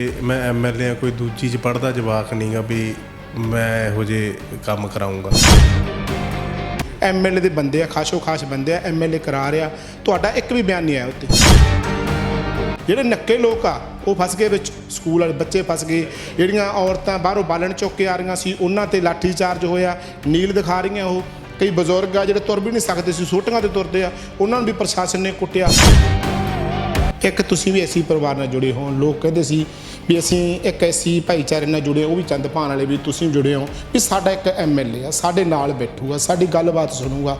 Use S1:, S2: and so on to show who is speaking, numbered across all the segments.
S1: ਤੇ ਮੈਂ ਐਮਐਲਏ ਆ, ਕੋਈ ਦੂਜੀ ਚ ਪੜਦਾ ਜਵਾਕ ਨਹੀਂਗਾ ਵੀ ਮੈਂ ਇਹੋ ਜੇ ਕੰਮ ਕਰਾਉਂਗਾ
S2: ਐਮਐਲਏ ਦੇ ਬੰਦੇ ਆ ਖਾਸੋ ਖਾਸ ਬੰਦੇ ਆ ਐਮਐਲਏ ਕਰਾ ਰਿਹਾ। ਤੁਹਾਡਾ ਇੱਕ ਵੀ ਬਿਆਨ ਨਹੀਂ ਆਇਆ ਉੱਤੇ। ਜਿਹੜੇ ਨੱਕੇ ਲੋਕ ਆ, ਉਹ ਫਸ ਗਏ ਵਿੱਚ, ਸਕੂਲ ਵਾਲੇ ਬੱਚੇ ਫਸ ਗਏ। ਜਿਹੜੀਆਂ ਔਰਤਾਂ ਬਾਹਰੋਂ ਬਾਲਣ ਚੁੱਕ ਕੇ ਆ ਰਹੀਆਂ ਸੀ, ਉਹਨਾਂ ਤੇ ਲਾਠੀ ਚਾਰਜ ਹੋਇਆ, ਨੀਲ ਦਿਖਾ ਰਹੀਆਂ ਉਹ। ਕਈ ਬਜ਼ੁਰਗ ਆ, ਜਿਹੜੇ ਤੁਰ ਵੀ ਨਹੀਂ ਸਕਦੇ ਸੀ, ਸੋਟੀਆਂ ਤੇ ਤੁਰਦੇ ਆ, ਉਹਨਾਂ ਨੂੰ ਵੀ ਪ੍ਰਸ਼ਾਸਨ ਨੇ ਕੁੱਟਿਆ। ਇੱਕ ਤੁਸੀਂ ਵੀ ਐਸੀ ਪਰਿਵਾਰ ਨਾਲ ਜੁੜੇ ਹੋ ਲੋਕ ਕਹਿੰਦੇ ਸੀ ਵੀ ਅਸੀਂ ਇੱਕ ਐਸੀ ਭਾਈਚਾਰੇ ਨਾਲ ਜੁੜੇ ਉਹ ਵੀ ਚੰਦ ਭਾਣ ਵਾਲੇ ਵੀ ਤੁਸੀਂ ਜੁੜੇ ਹੋ, ਵੀ ਸਾਡਾ ਇੱਕ ਐਮਐਲਏ ਆ, ਸਾਡੇ ਨਾਲ ਬੈਠੂਗਾ, ਸਾਡੀ ਗੱਲਬਾਤ ਸੁਣੂਗਾ।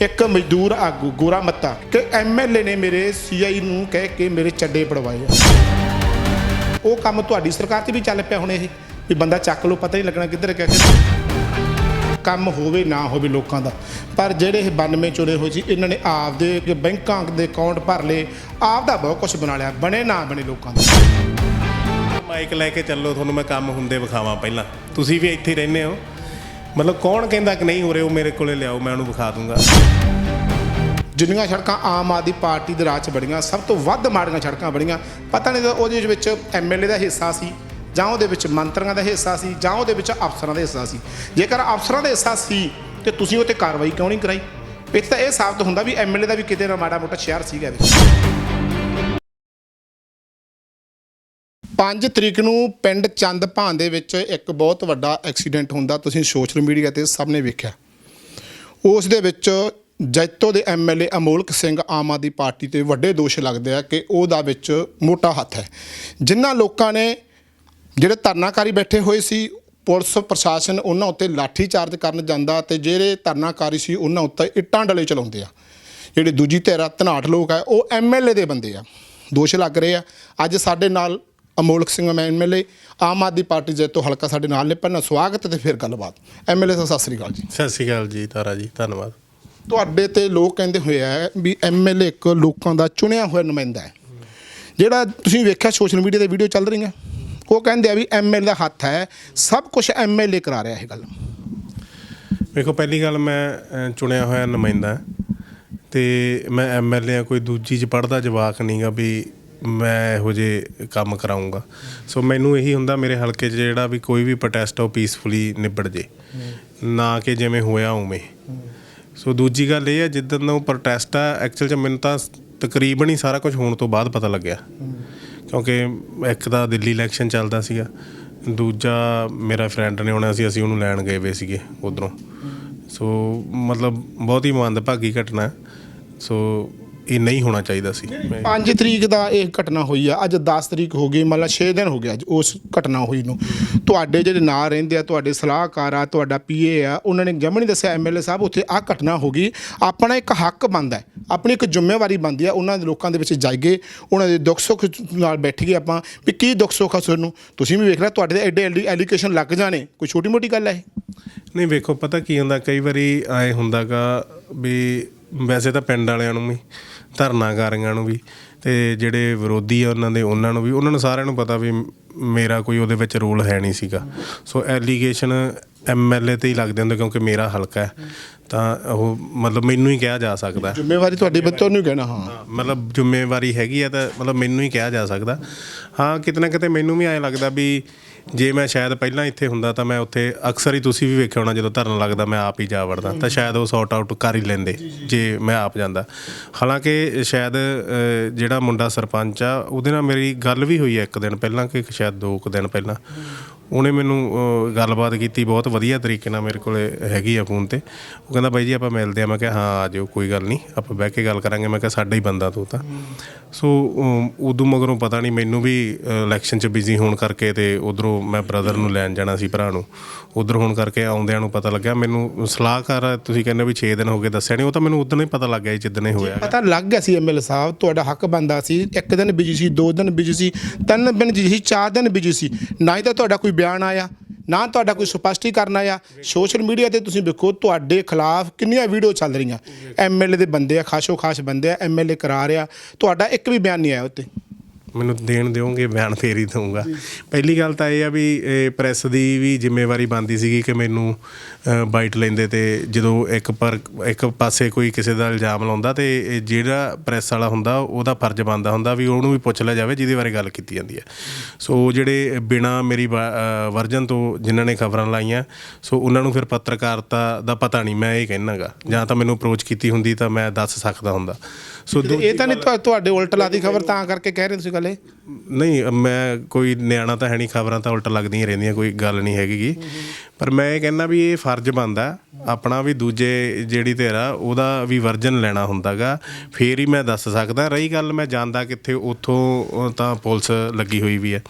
S2: ਇੱਕ ਮਜ਼ਦੂਰ ਆਗੂ ਗੋਰਾ ਮੱਤਾ ਕਿ ਐਮਐਲਏ ਨੇ ਮੇਰੇ ਸੀਆਈ ਨੂੰ ਕਹਿ ਕੇ ਮੇਰੇ ਚੱਡੇ ਪੜਵਾਏ ਆ। ਉਹ ਕੰਮ ਤੁਹਾਡੀ ਸਰਕਾਰ 'ਚ ਵੀ ਚੱਲ ਪਿਆ ਹੁਣ ਇਹ, ਵੀ ਬੰਦਾ ਚੱਕ ਲੋ ਪਤਾ ਹੀ ਲੱਗਣਾ ਕਿੱਧਰ ਗਿਆ ਕਿੱਧਰ। ਕੰਮ ਹੋਵੇ ਨਾ ਹੋਵੇ ਲੋਕਾਂ ਦਾ। ਪਰ ਜਿਹੜੇ ਇਹ 92 ਚੁਣੇ ਹੋਏ ਸੀ ਇਹਨਾਂ ਨੇ ਆਪਦੇ ਬੈਂਕਾਂ ਦੇ ਅਕਾਊਂਟ ਭਰ ਲਏ। ਆਪਦਾ ਬਹੁਤ ਕੁਝ ਬਣਾ ਲਿਆ ਬਣੇ ਨਾ ਬਣੇ ਲੋਕਾਂ ਦਾ।
S1: ਮਾਈਕ ਲੈ ਕੇ ਚੱਲੋ ਤੁਹਾਨੂੰ ਮੈਂ ਕੰਮ ਹੁੰਦੇ ਵਿਖਾਵਾਂ ਪਹਿਲਾਂ। ਤੁਸੀਂ ਵੀ ਇੱਥੇ ਰਹਿੰਦੇ ਹੋ। ਮਤਲਬ ਕੌਣ ਕਹਿੰਦਾ ਕਿ ਨਹੀਂ ਹੋ ਰਹੇ ਉਹ ਮੇਰੇ ਕੋਲੇ ਲਿਆਓ ਮੈਂ ਉਹਨੂੰ ਵਿਖਾ ਦੂੰਗਾ।
S2: ਜਿੰਨੀਆਂ ਸੜਕਾਂ ਆਮ ਆਦਮੀ ਪਾਰਟੀ ਦੇ ਰਾਜ 'ਚ ਬੜੀਆਂ ਸਭ ਤੋਂ ਵੱਧ ਮਾੜੀਆਂ ਸੜਕਾਂ ਬੜੀਆਂ ਪਤਾ ਨਹੀਂ ਉਹਦੇ ਵਿੱਚ ਐਮਐਲਏ ਦਾ ਹਿੱਸਾ ਸੀ ਜਾਂ ਉਹਦੇ ਵਿੱਚ ਮੰਤਰੀਆਂ ਦਾ ਹਿੱਸਾ ਸੀ, ਜਾਂ ਉਹਦੇ ਵਿੱਚ ਅਫਸਰਾਂ ਦਾ ਹਿੱਸਾ ਸੀ। ਜੇਕਰ ਅਫਸਰਾਂ ਦਾ ਹਿੱਸਾ ਸੀ, ਤੇ ਤੁਸੀਂ ਉਹ ਤੇ ਕਾਰਵਾਈ ਕਿਉਂ ਨਹੀਂ ਕਰਾਈ? ਇੱਥੇ ਤਾਂ ਇਹ ਸਾਬਤ ਹੁੰਦਾ ਵੀ ਐਮਐਲਏ ਦਾ ਵੀ ਕਿਤੇ ਨਾ ਮਾੜਾ ਮੋਟਾ ਸ਼ਹਿਰ ਸੀਗਾ ਵੀ 5 ਤਰੀਕ ਨੂੰ ਪਿੰਡ ਚੰਦਪਾਨ ਦੇ ਵਿੱਚ ਇੱਕ ਬਹੁਤ ਵੱਡਾ ਐਕਸੀਡੈਂਟ ਹੁੰਦਾ, ਤੁਸੀਂ ਸੋਸ਼ਲ ਮੀਡੀਆ ਤੇ ਸਭ ਨੇ ਵੇਖਿਆ। ਉਸ ਦੇ ਵਿੱਚ ਜੈਤੋ ਦੇ ਐਮਐਲਏ ਅਮੋਲਕ ਸਿੰਘ ਆਮ ਆਦਮੀ ਪਾਰਟੀ ਤੇ ਵੱਡੇ ਦੋਸ਼ ਲੱਗਦੇ ਆ ਕਿ ਉਹਦਾ ਵਿੱਚ ਮੋਟਾ ਹੱਥ ਹੈ। ਜਿਨ੍ਹਾਂ ਲੋਕਾਂ ਨੇ ਜਿਹੜੇ ਧਰਨਾਕਾਰੀ ਬੈਠੇ ਹੋਏ ਸੀ ਪੁਲਿਸ ਪ੍ਰਸ਼ਾਸਨ ਉਹਨਾਂ ਉੱਤੇ ਲਾਠੀ ਚਾਰਜ ਕਰਨ ਜਾਂਦਾ ਤੇ ਜਿਹੜੇ ਧਰਨਾਕਾਰੀ ਸੀ ਉਹਨਾਂ ਉੱਤੇ ਇੱਟਾਂ ਡਲੇ ਚਲਾਉਂਦੇ ਆ। ਜਿਹੜੇ ਦੂਜੀ ਧਿਰ ਆ ਧਨਾਟ ਲੋਕ ਆ ਉਹ ਐਮਐਲਏ ਦੇ ਬੰਦੇ ਆ। ਦੋਸ਼ ਲੱਗ ਰਹੇ ਆ। ਅੱਜ ਸਾਡੇ ਨਾਲ ਅਮੋਲਕ ਸਿੰਘ ਐਮਐਲਏ ਆਮ ਆਦਮੀ ਪਾਰਟੀ ਦੇ ਤੋਂ ਹਲਕਾ ਸਾਡੇ ਨਾਲ ਨੇ। ਪਹਿਲਾਂ ਸਵਾਗਤ ਤੇ ਫਿਰ ਗੱਲਬਾਤ। ਐਮਐਲਏ ਸਾਹਿਬ ਸਤਿ ਸ੍ਰੀ ਅਕਾਲ ਜੀ।
S1: ਸਤਿ ਸ਼੍ਰੀ ਅਕਾਲ ਜੀ ਤਾਰਾ ਜੀ ਧੰਨਵਾਦ।
S2: ਤੁਹਾਡੇ ਤੇ ਲੋਕ ਕਹਿੰਦੇ ਹੋਏ ਆ ਵੀ ਐਮਐਲਏ ਇੱਕ ਲੋਕਾਂ ਦਾ ਚੁਣਿਆ ਹੋਇਆ ਨੁਮਾਇੰਦਾ ਹੈ। ਜਿਹੜਾ ਤੁਸੀਂ ਵੇਖਿਆ ਸੋਸ਼ਲ ਮੀਡੀਆ ਤੇ ਵੀਡੀਓ ਚੱਲ ਰਹੀਆਂ? ਉਹ ਕਹਿੰਦੇ ਆ ਵੀ ਐਮਐਲਏ ਦਾ ਹੱਥ ਹੈ, ਸਭ ਕੁਝ ਐਮਐਲਏ ਕਰਾ ਰਿਹਾ ਇਹ ਗੱਲ।
S1: ਵੇਖੋ, ਪਹਿਲੀ ਗੱਲ ਮੈਂ ਚੁਣਿਆ ਹੋਇਆ ਨੁਮਾਇੰਦਾ ਤੇ ਮੈਂ ਐਮਐਲਏ ਆ, ਕੋਈ ਦੂਜੀ ਚ ਪੜਦਾ ਜਵਾਕ ਨਹੀਂਗਾ ਵੀ ਮੈਂ ਇਹੋ ਜੇ ਕੰਮ ਕਰਾਉਂਗਾ ਸੋ ਮੈਨੂੰ ਇਹੀ ਹੁੰਦਾ ਮੇਰੇ ਹਲਕੇ 'ਚ ਜਿਹੜਾ ਵੀ ਕੋਈ ਵੀ ਪ੍ਰੋਟੈਸਟ ਆ, ਉਹ ਪੀਸਫੁਲੀ ਨਿਬੜ ਜੇ। ਨਾ ਕਿ ਜਿਵੇਂ ਹੋਇਆ ਉਵੇਂ। ਸੋ ਦੂਜੀ ਗੱਲ ਇਹ ਹੈ ਜਿੱਦਣ ਦਾ ਉਹ ਪ੍ਰੋਟੈਸਟ ਆ ਐਕਚੁਅਲ 'ਚ ਮੈਨੂੰ ਤਾਂ ਤਕਰੀਬਨ ਹੀ ਸਾਰਾ ਕੁਝ ਹੋਣ ਤੋਂ ਬਾਅਦ ਪਤਾ ਲੱਗਿਆ। ਕਿਉਂਕਿ ਇੱਕ ਤਾਂ ਦਿੱਲੀ ਇਲੈਕਸ਼ਨ ਚੱਲਦਾ ਸੀਗਾ ਦੂਜਾ ਮੇਰਾ ਫਰੈਂਡ ਨੇ ਆਉਣਾ ਸੀ ਅਸੀਂ ਉਹਨੂੰ ਲੈਣ ਗਏ ਵੇ ਸੀਗੇ ਉਧਰੋਂ ਸੋ ਮਤਲਬ ਬਹੁਤ ਹੀ ਮੰਦਭਾਗੀ ਘਟਨਾ। ਸੋ ਇਹ ਨਹੀਂ ਹੋਣਾ ਚਾਹੀਦਾ ਸੀ। ਮੈਂ-
S2: 5 ਤਰੀਕ ਦਾ ਇਹ ਘਟਨਾ ਹੋਈ ਆ। ਅੱਜ 10 ਤਰੀਕ ਹੋ ਗਈ ਮਤਲਬ 6 ਦਿਨ ਹੋ ਗਿਆ ਅੱਜ ਉਸ ਘਟਨਾ ਹੋਈ ਨੂੰ। ਤੁਹਾਡੇ ਜਿਹੜੇ ਨਾਂ ਰਹਿੰਦੇ ਆ ਤੁਹਾਡੇ ਸਲਾਹਕਾਰ ਆ ਤੁਹਾਡਾ ਪੀਏ ਆ ਉਹਨਾਂ ਨੇ ਜਮਣ ਦੱਸਿਆ ਐਮਐਲਏ ਸਾਹਿਬ ਉੱਥੇ ਆ ਘਟਨਾ ਹੋ ਗਈ। ਆਪਣਾ ਇੱਕ ਹੱਕ ਬਣਦਾ ਆਪਣੀ ਇੱਕ ਜ਼ਿੰਮੇਵਾਰੀ ਬਣਦੀ ਆ ਉਹਨਾਂ ਦੇ ਲੋਕਾਂ ਦੇ ਵਿੱਚ ਜਾਈਏ ਉਹਨਾਂ ਦੇ ਦੁੱਖ ਸੁੱਖ ਨਾਲ ਬੈਠੀਏ ਆਪਾਂ ਵੀ ਕੀ ਦੁੱਖ ਸੁੱਖ ਆ ਤੁਹਾਨੂੰ ਤੁਸੀਂ ਵੀ ਵੇਖ ਲਿਆ ਤੁਹਾਡੇ ਤੇ ਐਡੇ ਐਡੀ ਐਲੀਗੇਸ਼ਨ ਲੱਗ ਜਾਣੇ ਕੋਈ ਛੋਟੀ ਮੋਟੀ ਗੱਲ ਹੈ
S1: ਨਹੀਂ ਵੇਖੋ ਪਤਾ ਕੀ ਹੁੰਦਾ ਕਈ ਵਾਰੀ ਆਏ ਹੁੰਦਾਗਾ ਵੀ ਵੈਸੇ ਤਾਂ ਪਿੰਡ ਵਾਲਿਆਂ ਨੂੰ ਵੀ ਧਰਨਾਕਾਰੀਆਂ ਨੂੰ ਵੀ ਅਤੇ ਜਿਹੜੇ ਵਿਰੋਧੀ ਆ ਉਹਨਾਂ ਦੇ, ਉਹਨਾਂ ਨੂੰ ਵੀ, ਉਹਨਾਂ ਨੂੰ ਸਾਰਿਆਂ ਨੂੰ ਪਤਾ ਵੀ ਮੇਰਾ ਕੋਈ ਉਹਦੇ ਵਿੱਚ ਰੋਲ ਹੈ ਨਹੀਂ ਸੀਗਾ। ਸੋ ਐਲੀਗੇਸ਼ਨ ਐਮਐਲਏ ਤੇ ਹੀ ਲੱਗਦੇ ਹੁੰਦੇ ਕਿਉਂਕਿ ਮੇਰਾ ਹਲਕਾ ਹੈ। ਤਾਂ ਉਹ ਮਤਲਬ ਮੈਨੂੰ ਹੀ ਕਿਹਾ ਜਾ ਸਕਦਾ
S2: ਜ਼ਿੰਮੇਵਾਰੀ ਤੁਹਾਡੀ ਬੱਚੋਂ ਨੂੰ ਕਹਿਣਾ ਹਾਂ।
S1: ਮਤਲਬ ਜ਼ਿੰਮੇਵਾਰੀ ਹੈਗੀ ਆ ਤਾਂ ਮਤਲਬ ਮੈਨੂੰ ਹੀ ਕਿਹਾ ਜਾ ਸਕਦਾ। ਹਾਂ ਕਿਤੇ ਨਾ ਕਿਤੇ ਮੈਨੂੰ ਵੀ ਐਂ ਲੱਗਦਾ ਵੀ ਜੇ ਮੈਂ ਸ਼ਾਇਦ ਪਹਿਲਾਂ ਇੱਥੇ ਹੁੰਦਾ ਤਾਂ ਮੈਂ ਉੱਥੇ ਅਕਸਰ ਹੀ ਤੁਸੀਂ ਵੀ ਵੇਖਿਆ ਹੋਣਾ ਜਦੋਂ ਧਰਨ ਲੱਗਦਾ ਮੈਂ ਆਪ ਹੀ ਜਾ ਵੜਦਾ। ਤਾਂ ਸ਼ਾਇਦ ਉਹ ਸੌਟ ਆਊਟ ਕਰ ਹੀ ਲੈਂਦੇ ਜੇ ਮੈਂ ਆਪ ਜਾਂਦਾ। ਹਾਲਾਂਕਿ ਸ਼ਾਇਦ ਜਿਹੜਾ ਮੁੰਡਾ ਸਰਪੰਚ ਆ ਉਹਦੇ ਨਾਲ ਮੇਰੀ ਗੱਲ ਵੀ ਹੋਈ ਹੈ ਇੱਕ ਦਿਨ ਪਹਿਲਾਂ ਕਿ ਸ਼ਾਇਦ ਦੋ ਕੁ ਦਿਨ ਪਹਿਲਾਂ। ਉਹਨੇ ਮੈਨੂੰ ਗੱਲਬਾਤ ਕੀਤੀ ਬਹੁਤ ਵਧੀਆ ਤਰੀਕੇ ਨਾਲ ਮੇਰੇ ਕੋਲੇ ਹੈਗੀ ਆ ਫੋਨ ਤੇ। ਉਹ ਕਹਿੰਦਾ, ਬਾਈ ਜੀ, ਆਪਾਂ ਮਿਲਦੇ ਆ। ਮੈਂ ਕਿਹਾ, ਹਾਂ, ਆ ਜਾਓ ਕੋਈ ਗੱਲ ਨਹੀਂ। ਆਪਾਂ ਬਹਿ ਕੇ ਗੱਲ ਕਰਾਂਗੇ। ਮੈਂ ਕਿਹਾ, ਸਾਡਾ ਹੀ ਬੰਦਾ ਤੂੰ ਤਾਂ। ਸੋ ਉਦੋਂ ਮਗਰੋਂ ਪਤਾ ਨਹੀਂ ਮੈਨੂੰ ਵੀ ਇਲੈਕਸ਼ਨ 'ਚ ਬਿਜ਼ੀ ਹੋਣ ਕਰਕੇ ਤੇ ਉਧਰੋਂ ਮੈਂ ਬ੍ਰਦਰ ਨੂੰ ਲੈਣ ਜਾਣਾ ਸੀ ਭਰਾ ਨੂੰ। ਉਧਰ ਹੋਣ ਕਰਕੇ ਆਉਂਦਿਆਂ ਨੂੰ ਪਤਾ ਲੱਗਿਆ। ਮੈਨੂੰ ਸਲਾਹਕਾਰ ਤੁਸੀਂ ਕਹਿੰਦੇ ਵੀ 6 ਦਿਨ ਹੋ ਗਏ ਦੱਸਿਆ ਨਹੀਂ ਉਹ ਤਾਂ ਮੈਨੂੰ ਉਦੋਂ ਹੀ ਪਤਾ ਲੱਗ ਗਿਆ ਜੀ ਜਿੱਦਣ ਹੀ ਹੋਇਆ।
S2: ਪਤਾ ਲੱਗ ਗਿਆ ਸੀ ਐਮਐਲ ਸਾਹਿਬ, ਤੁਹਾਡਾ ਹੱਕ ਬੰਦਾ ਸੀ। ਇੱਕ ਦਿਨ ਬਿਜ਼ੀ ਸੀ, ਦੋ ਦਿਨ ਬਿਜ਼ੀ ਸੀ, ਤਿੰਨ ਦਿਨ ਬਿਜ਼ੀ ਸੀ, ਚਾਰ ਦਿਨ ਬਿਜ਼ੀ ਸੀ। ਨਾ ਹੀ ਤਾਂ ਤੁਹਾਡਾ ਕੋਈ ਬਿਆਨ ਆਇਆ, ਨਾ ਤੁਹਾਡਾ ਕੋਈ ਸਪਸ਼ਟੀਕਰਨ ਆਇਆ। ਸੋਸ਼ਲ ਮੀਡੀਆ ਤੇ ਤੁਸੀਂ ਵੇਖੋ, ਤੁਹਾਡੇ ਖਿਲਾਫ ਕਿੰਨੀਆਂ ਵੀਡੀਓ ਚੱਲ ਰਹੀਆਂ। ਐਮਐਲਏ ਦੇ ਬੰਦੇ ਆ ਖਾਸੋ ਖਾਸ ਬੰਦੇ ਆ, ਐਮਐਲਏ ਕਰਾ ਰਿਹਾ। ਤੁਹਾਡਾ ਇੱਕ ਵੀ ਬਿਆਨ ਨਹੀਂ ਆਇਆ ਉੱਤੇ।
S1: ਮੈਨੂੰ ਦੇਣ ਦਿਓਗੇ ਬਿਆਨ ਫੇਰ ਹੀ ਦਊਂਗਾ। ਪਹਿਲੀ ਗੱਲ ਤਾਂ ਇਹ ਆ ਵੀ ਇਹ ਪ੍ਰੈਸ ਦੀ ਵੀ ਜ਼ਿੰਮੇਵਾਰੀ ਬਣਦੀ ਸੀਗੀ ਕਿ ਮੈਨੂੰ ਬਾਈਟ ਲੈਂਦੇ ਤੇ ਜਦੋਂ ਇੱਕ ਪਰ ਇੱਕ ਪਾਸੇ ਕੋਈ ਕਿਸੇ ਦਾ ਇਲਜ਼ਾਮ ਲਾਉਂਦਾ ਤੇ ਜਿਹੜਾ ਪ੍ਰੈਸ ਵਾਲਾ ਹੁੰਦਾ ਉਹਦਾ ਫਰਜ਼ ਬਣਦਾ ਹੁੰਦਾ ਵੀ ਉਹਨੂੰ ਵੀ ਪੁੱਛ ਲਿਆ ਜਾਵੇ ਜਿਹਦੇ ਬਾਰੇ ਗੱਲ ਕੀਤੀ ਜਾਂਦੀ ਹੈ। ਸੋ ਜਿਹੜੇ ਬਿਨਾ ਮੇਰੀ ਵਰਜਨ ਤੋਂ ਜਿਨ੍ਹਾਂ ਨੇ ਖਬਰਾਂ ਲਾਈਆਂ ਸੋ ਉਹਨਾਂ ਨੂੰ ਫਿਰ ਪੱਤਰਕਾਰਤਾ ਦਾ ਪਤਾ ਨਹੀਂ ਮੈਂ ਇਹ ਕਹਿਣਾਗਾ। ਜਾਂ ਤਾਂ ਮੈਨੂੰ ਅਪਰੋਚ ਕੀਤੀ ਹੁੰਦੀ ਤਾਂ ਮੈਂ ਦੱਸ ਸਕਦਾ ਹੁੰਦਾ। ਸੋ
S2: ਇਹ ਤਾਂ ਨਹੀਂ ਤੁਹਾ- ਤੁਹਾਡੇ ਉਲਟ ਲਾਦੀ ਖਬਰ ਤਾਂ ਕਰਕੇ ਕਹਿ ਰਹੇ ਤੁਸੀਂ ਗੱਲ
S1: ਨਹੀਂ, ਮੈਂ ਕੋਈ ਨਿਆਣਾ ਤਾਂ ਹੈ ਨਹੀਂ, ਖਬਰਾਂ ਤਾਂ ਉਲਟ ਲੱਗਦੀਆਂ ਰਹਿੰਦੀਆਂ, ਕੋਈ ਗੱਲ ਨਹੀਂ ਹੈਗੀ ਪਰ ਮੈਂ ਇਹ ਕਹਿੰਦਾ ਵੀ ਇਹ ਫਰਜ਼ ਬਣਦਾ, ਆਪਣਾ ਵੀ ਦੂਜੇ ਜਿਹੜੀ ਤੇਰਾ ਉਹਦਾ ਵੀ ਵਰਜਨ ਲੈਣਾ ਹੁੰਦਾਗਾ। ਫੇਰ ਹੀ ਮੈਂ ਦੱਸ ਸਕਦਾ, ਰਹੀ ਗੱਲ ਮੈਂ ਜਾਂਦਾ ਕਿੱਥੇ, ਉੱਥੋਂ ਤਾਂ ਪੁਲਿਸ ਲੱਗੀ ਹੋਈ ਵੀ ਹੈ।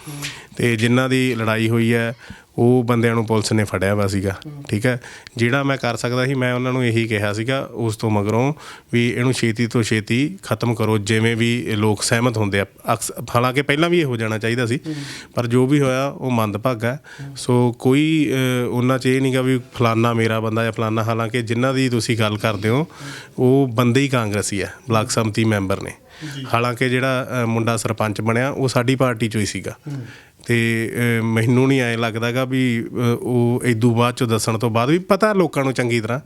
S1: ਤੇ ਜਿਨ੍ਹਾਂ ਦੀ ਲੜਾਈ ਹੋਈ ਹੈ ਉਹ ਬੰਦਿਆਂ ਨੂੰ ਪੁਲਿਸ ਨੇ ਫੜਿਆ ਵਾ ਸੀਗਾ ਠੀਕ ਹੈ? ਜਿਹੜਾ ਮੈਂ ਕਰ ਸਕਦਾ ਸੀ ਮੈਂ ਉਹਨਾਂ ਨੂੰ ਇਹੀ ਕਿਹਾ ਸੀਗਾ ਉਸ ਤੋਂ ਮਗਰੋਂ ਵੀ ਇਹਨੂੰ ਛੇਤੀ ਤੋਂ ਛੇਤੀ ਖਤਮ ਕਰੋ ਜਿਵੇਂ ਵੀ ਇਹ ਲੋਕ ਸਹਿਮਤ ਹੁੰਦੇ ਆ। ਹਾਲਾਂਕਿ ਪਹਿਲਾਂ ਵੀ ਇਹ ਹੋ ਜਾਣਾ ਚਾਹੀਦਾ ਸੀ ਪਰ ਜੋ ਵੀ ਹੋਇਆ ਉਹ ਮੰਦਭਾਗਾ ਸੋ ਕੋਈ ਉਹਨਾਂ 'ਚ ਇਹ ਨਹੀਂਗਾ ਵੀ ਫਲਾਨਾ ਮੇਰਾ ਬੰਦਾ ਜਾਂ ਫਲਾਨਾ ਹਾਲਾਂਕਿ ਜਿਨ੍ਹਾਂ ਦੀ ਤੁਸੀਂ ਗੱਲ ਕਰਦੇ ਹੋ ਉਹ ਬੰਦੇ ਹੀ ਕਾਂਗਰਸੀ ਆ ਬਲਾਕ ਸੰਮਤੀ ਮੈਂਬਰ ਨੇ। ਹਾਲਾਂਕਿ ਜਿਹੜਾ ਮੁੰਡਾ ਸਰਪੰਚ ਬਣਿਆ ਉਹ ਸਾਡੀ ਪਾਰਟੀ ਚੋਂ ਹੀ ਸੀਗਾ। ਤੇ ਮੈਨੂੰ ਨਹੀਂ ਐ ਲੱਗਦਾਗਾ ਵੀ ਉਹ ਇਦੋਂ ਬਾਅਦ 'ਚੋਂ ਦੱਸਣ ਤੋਂ ਬਾਅਦ ਵੀ ਪਤਾ ਲੋਕਾਂ ਨੂੰ ਚੰਗੀ ਤਰ੍ਹਾਂ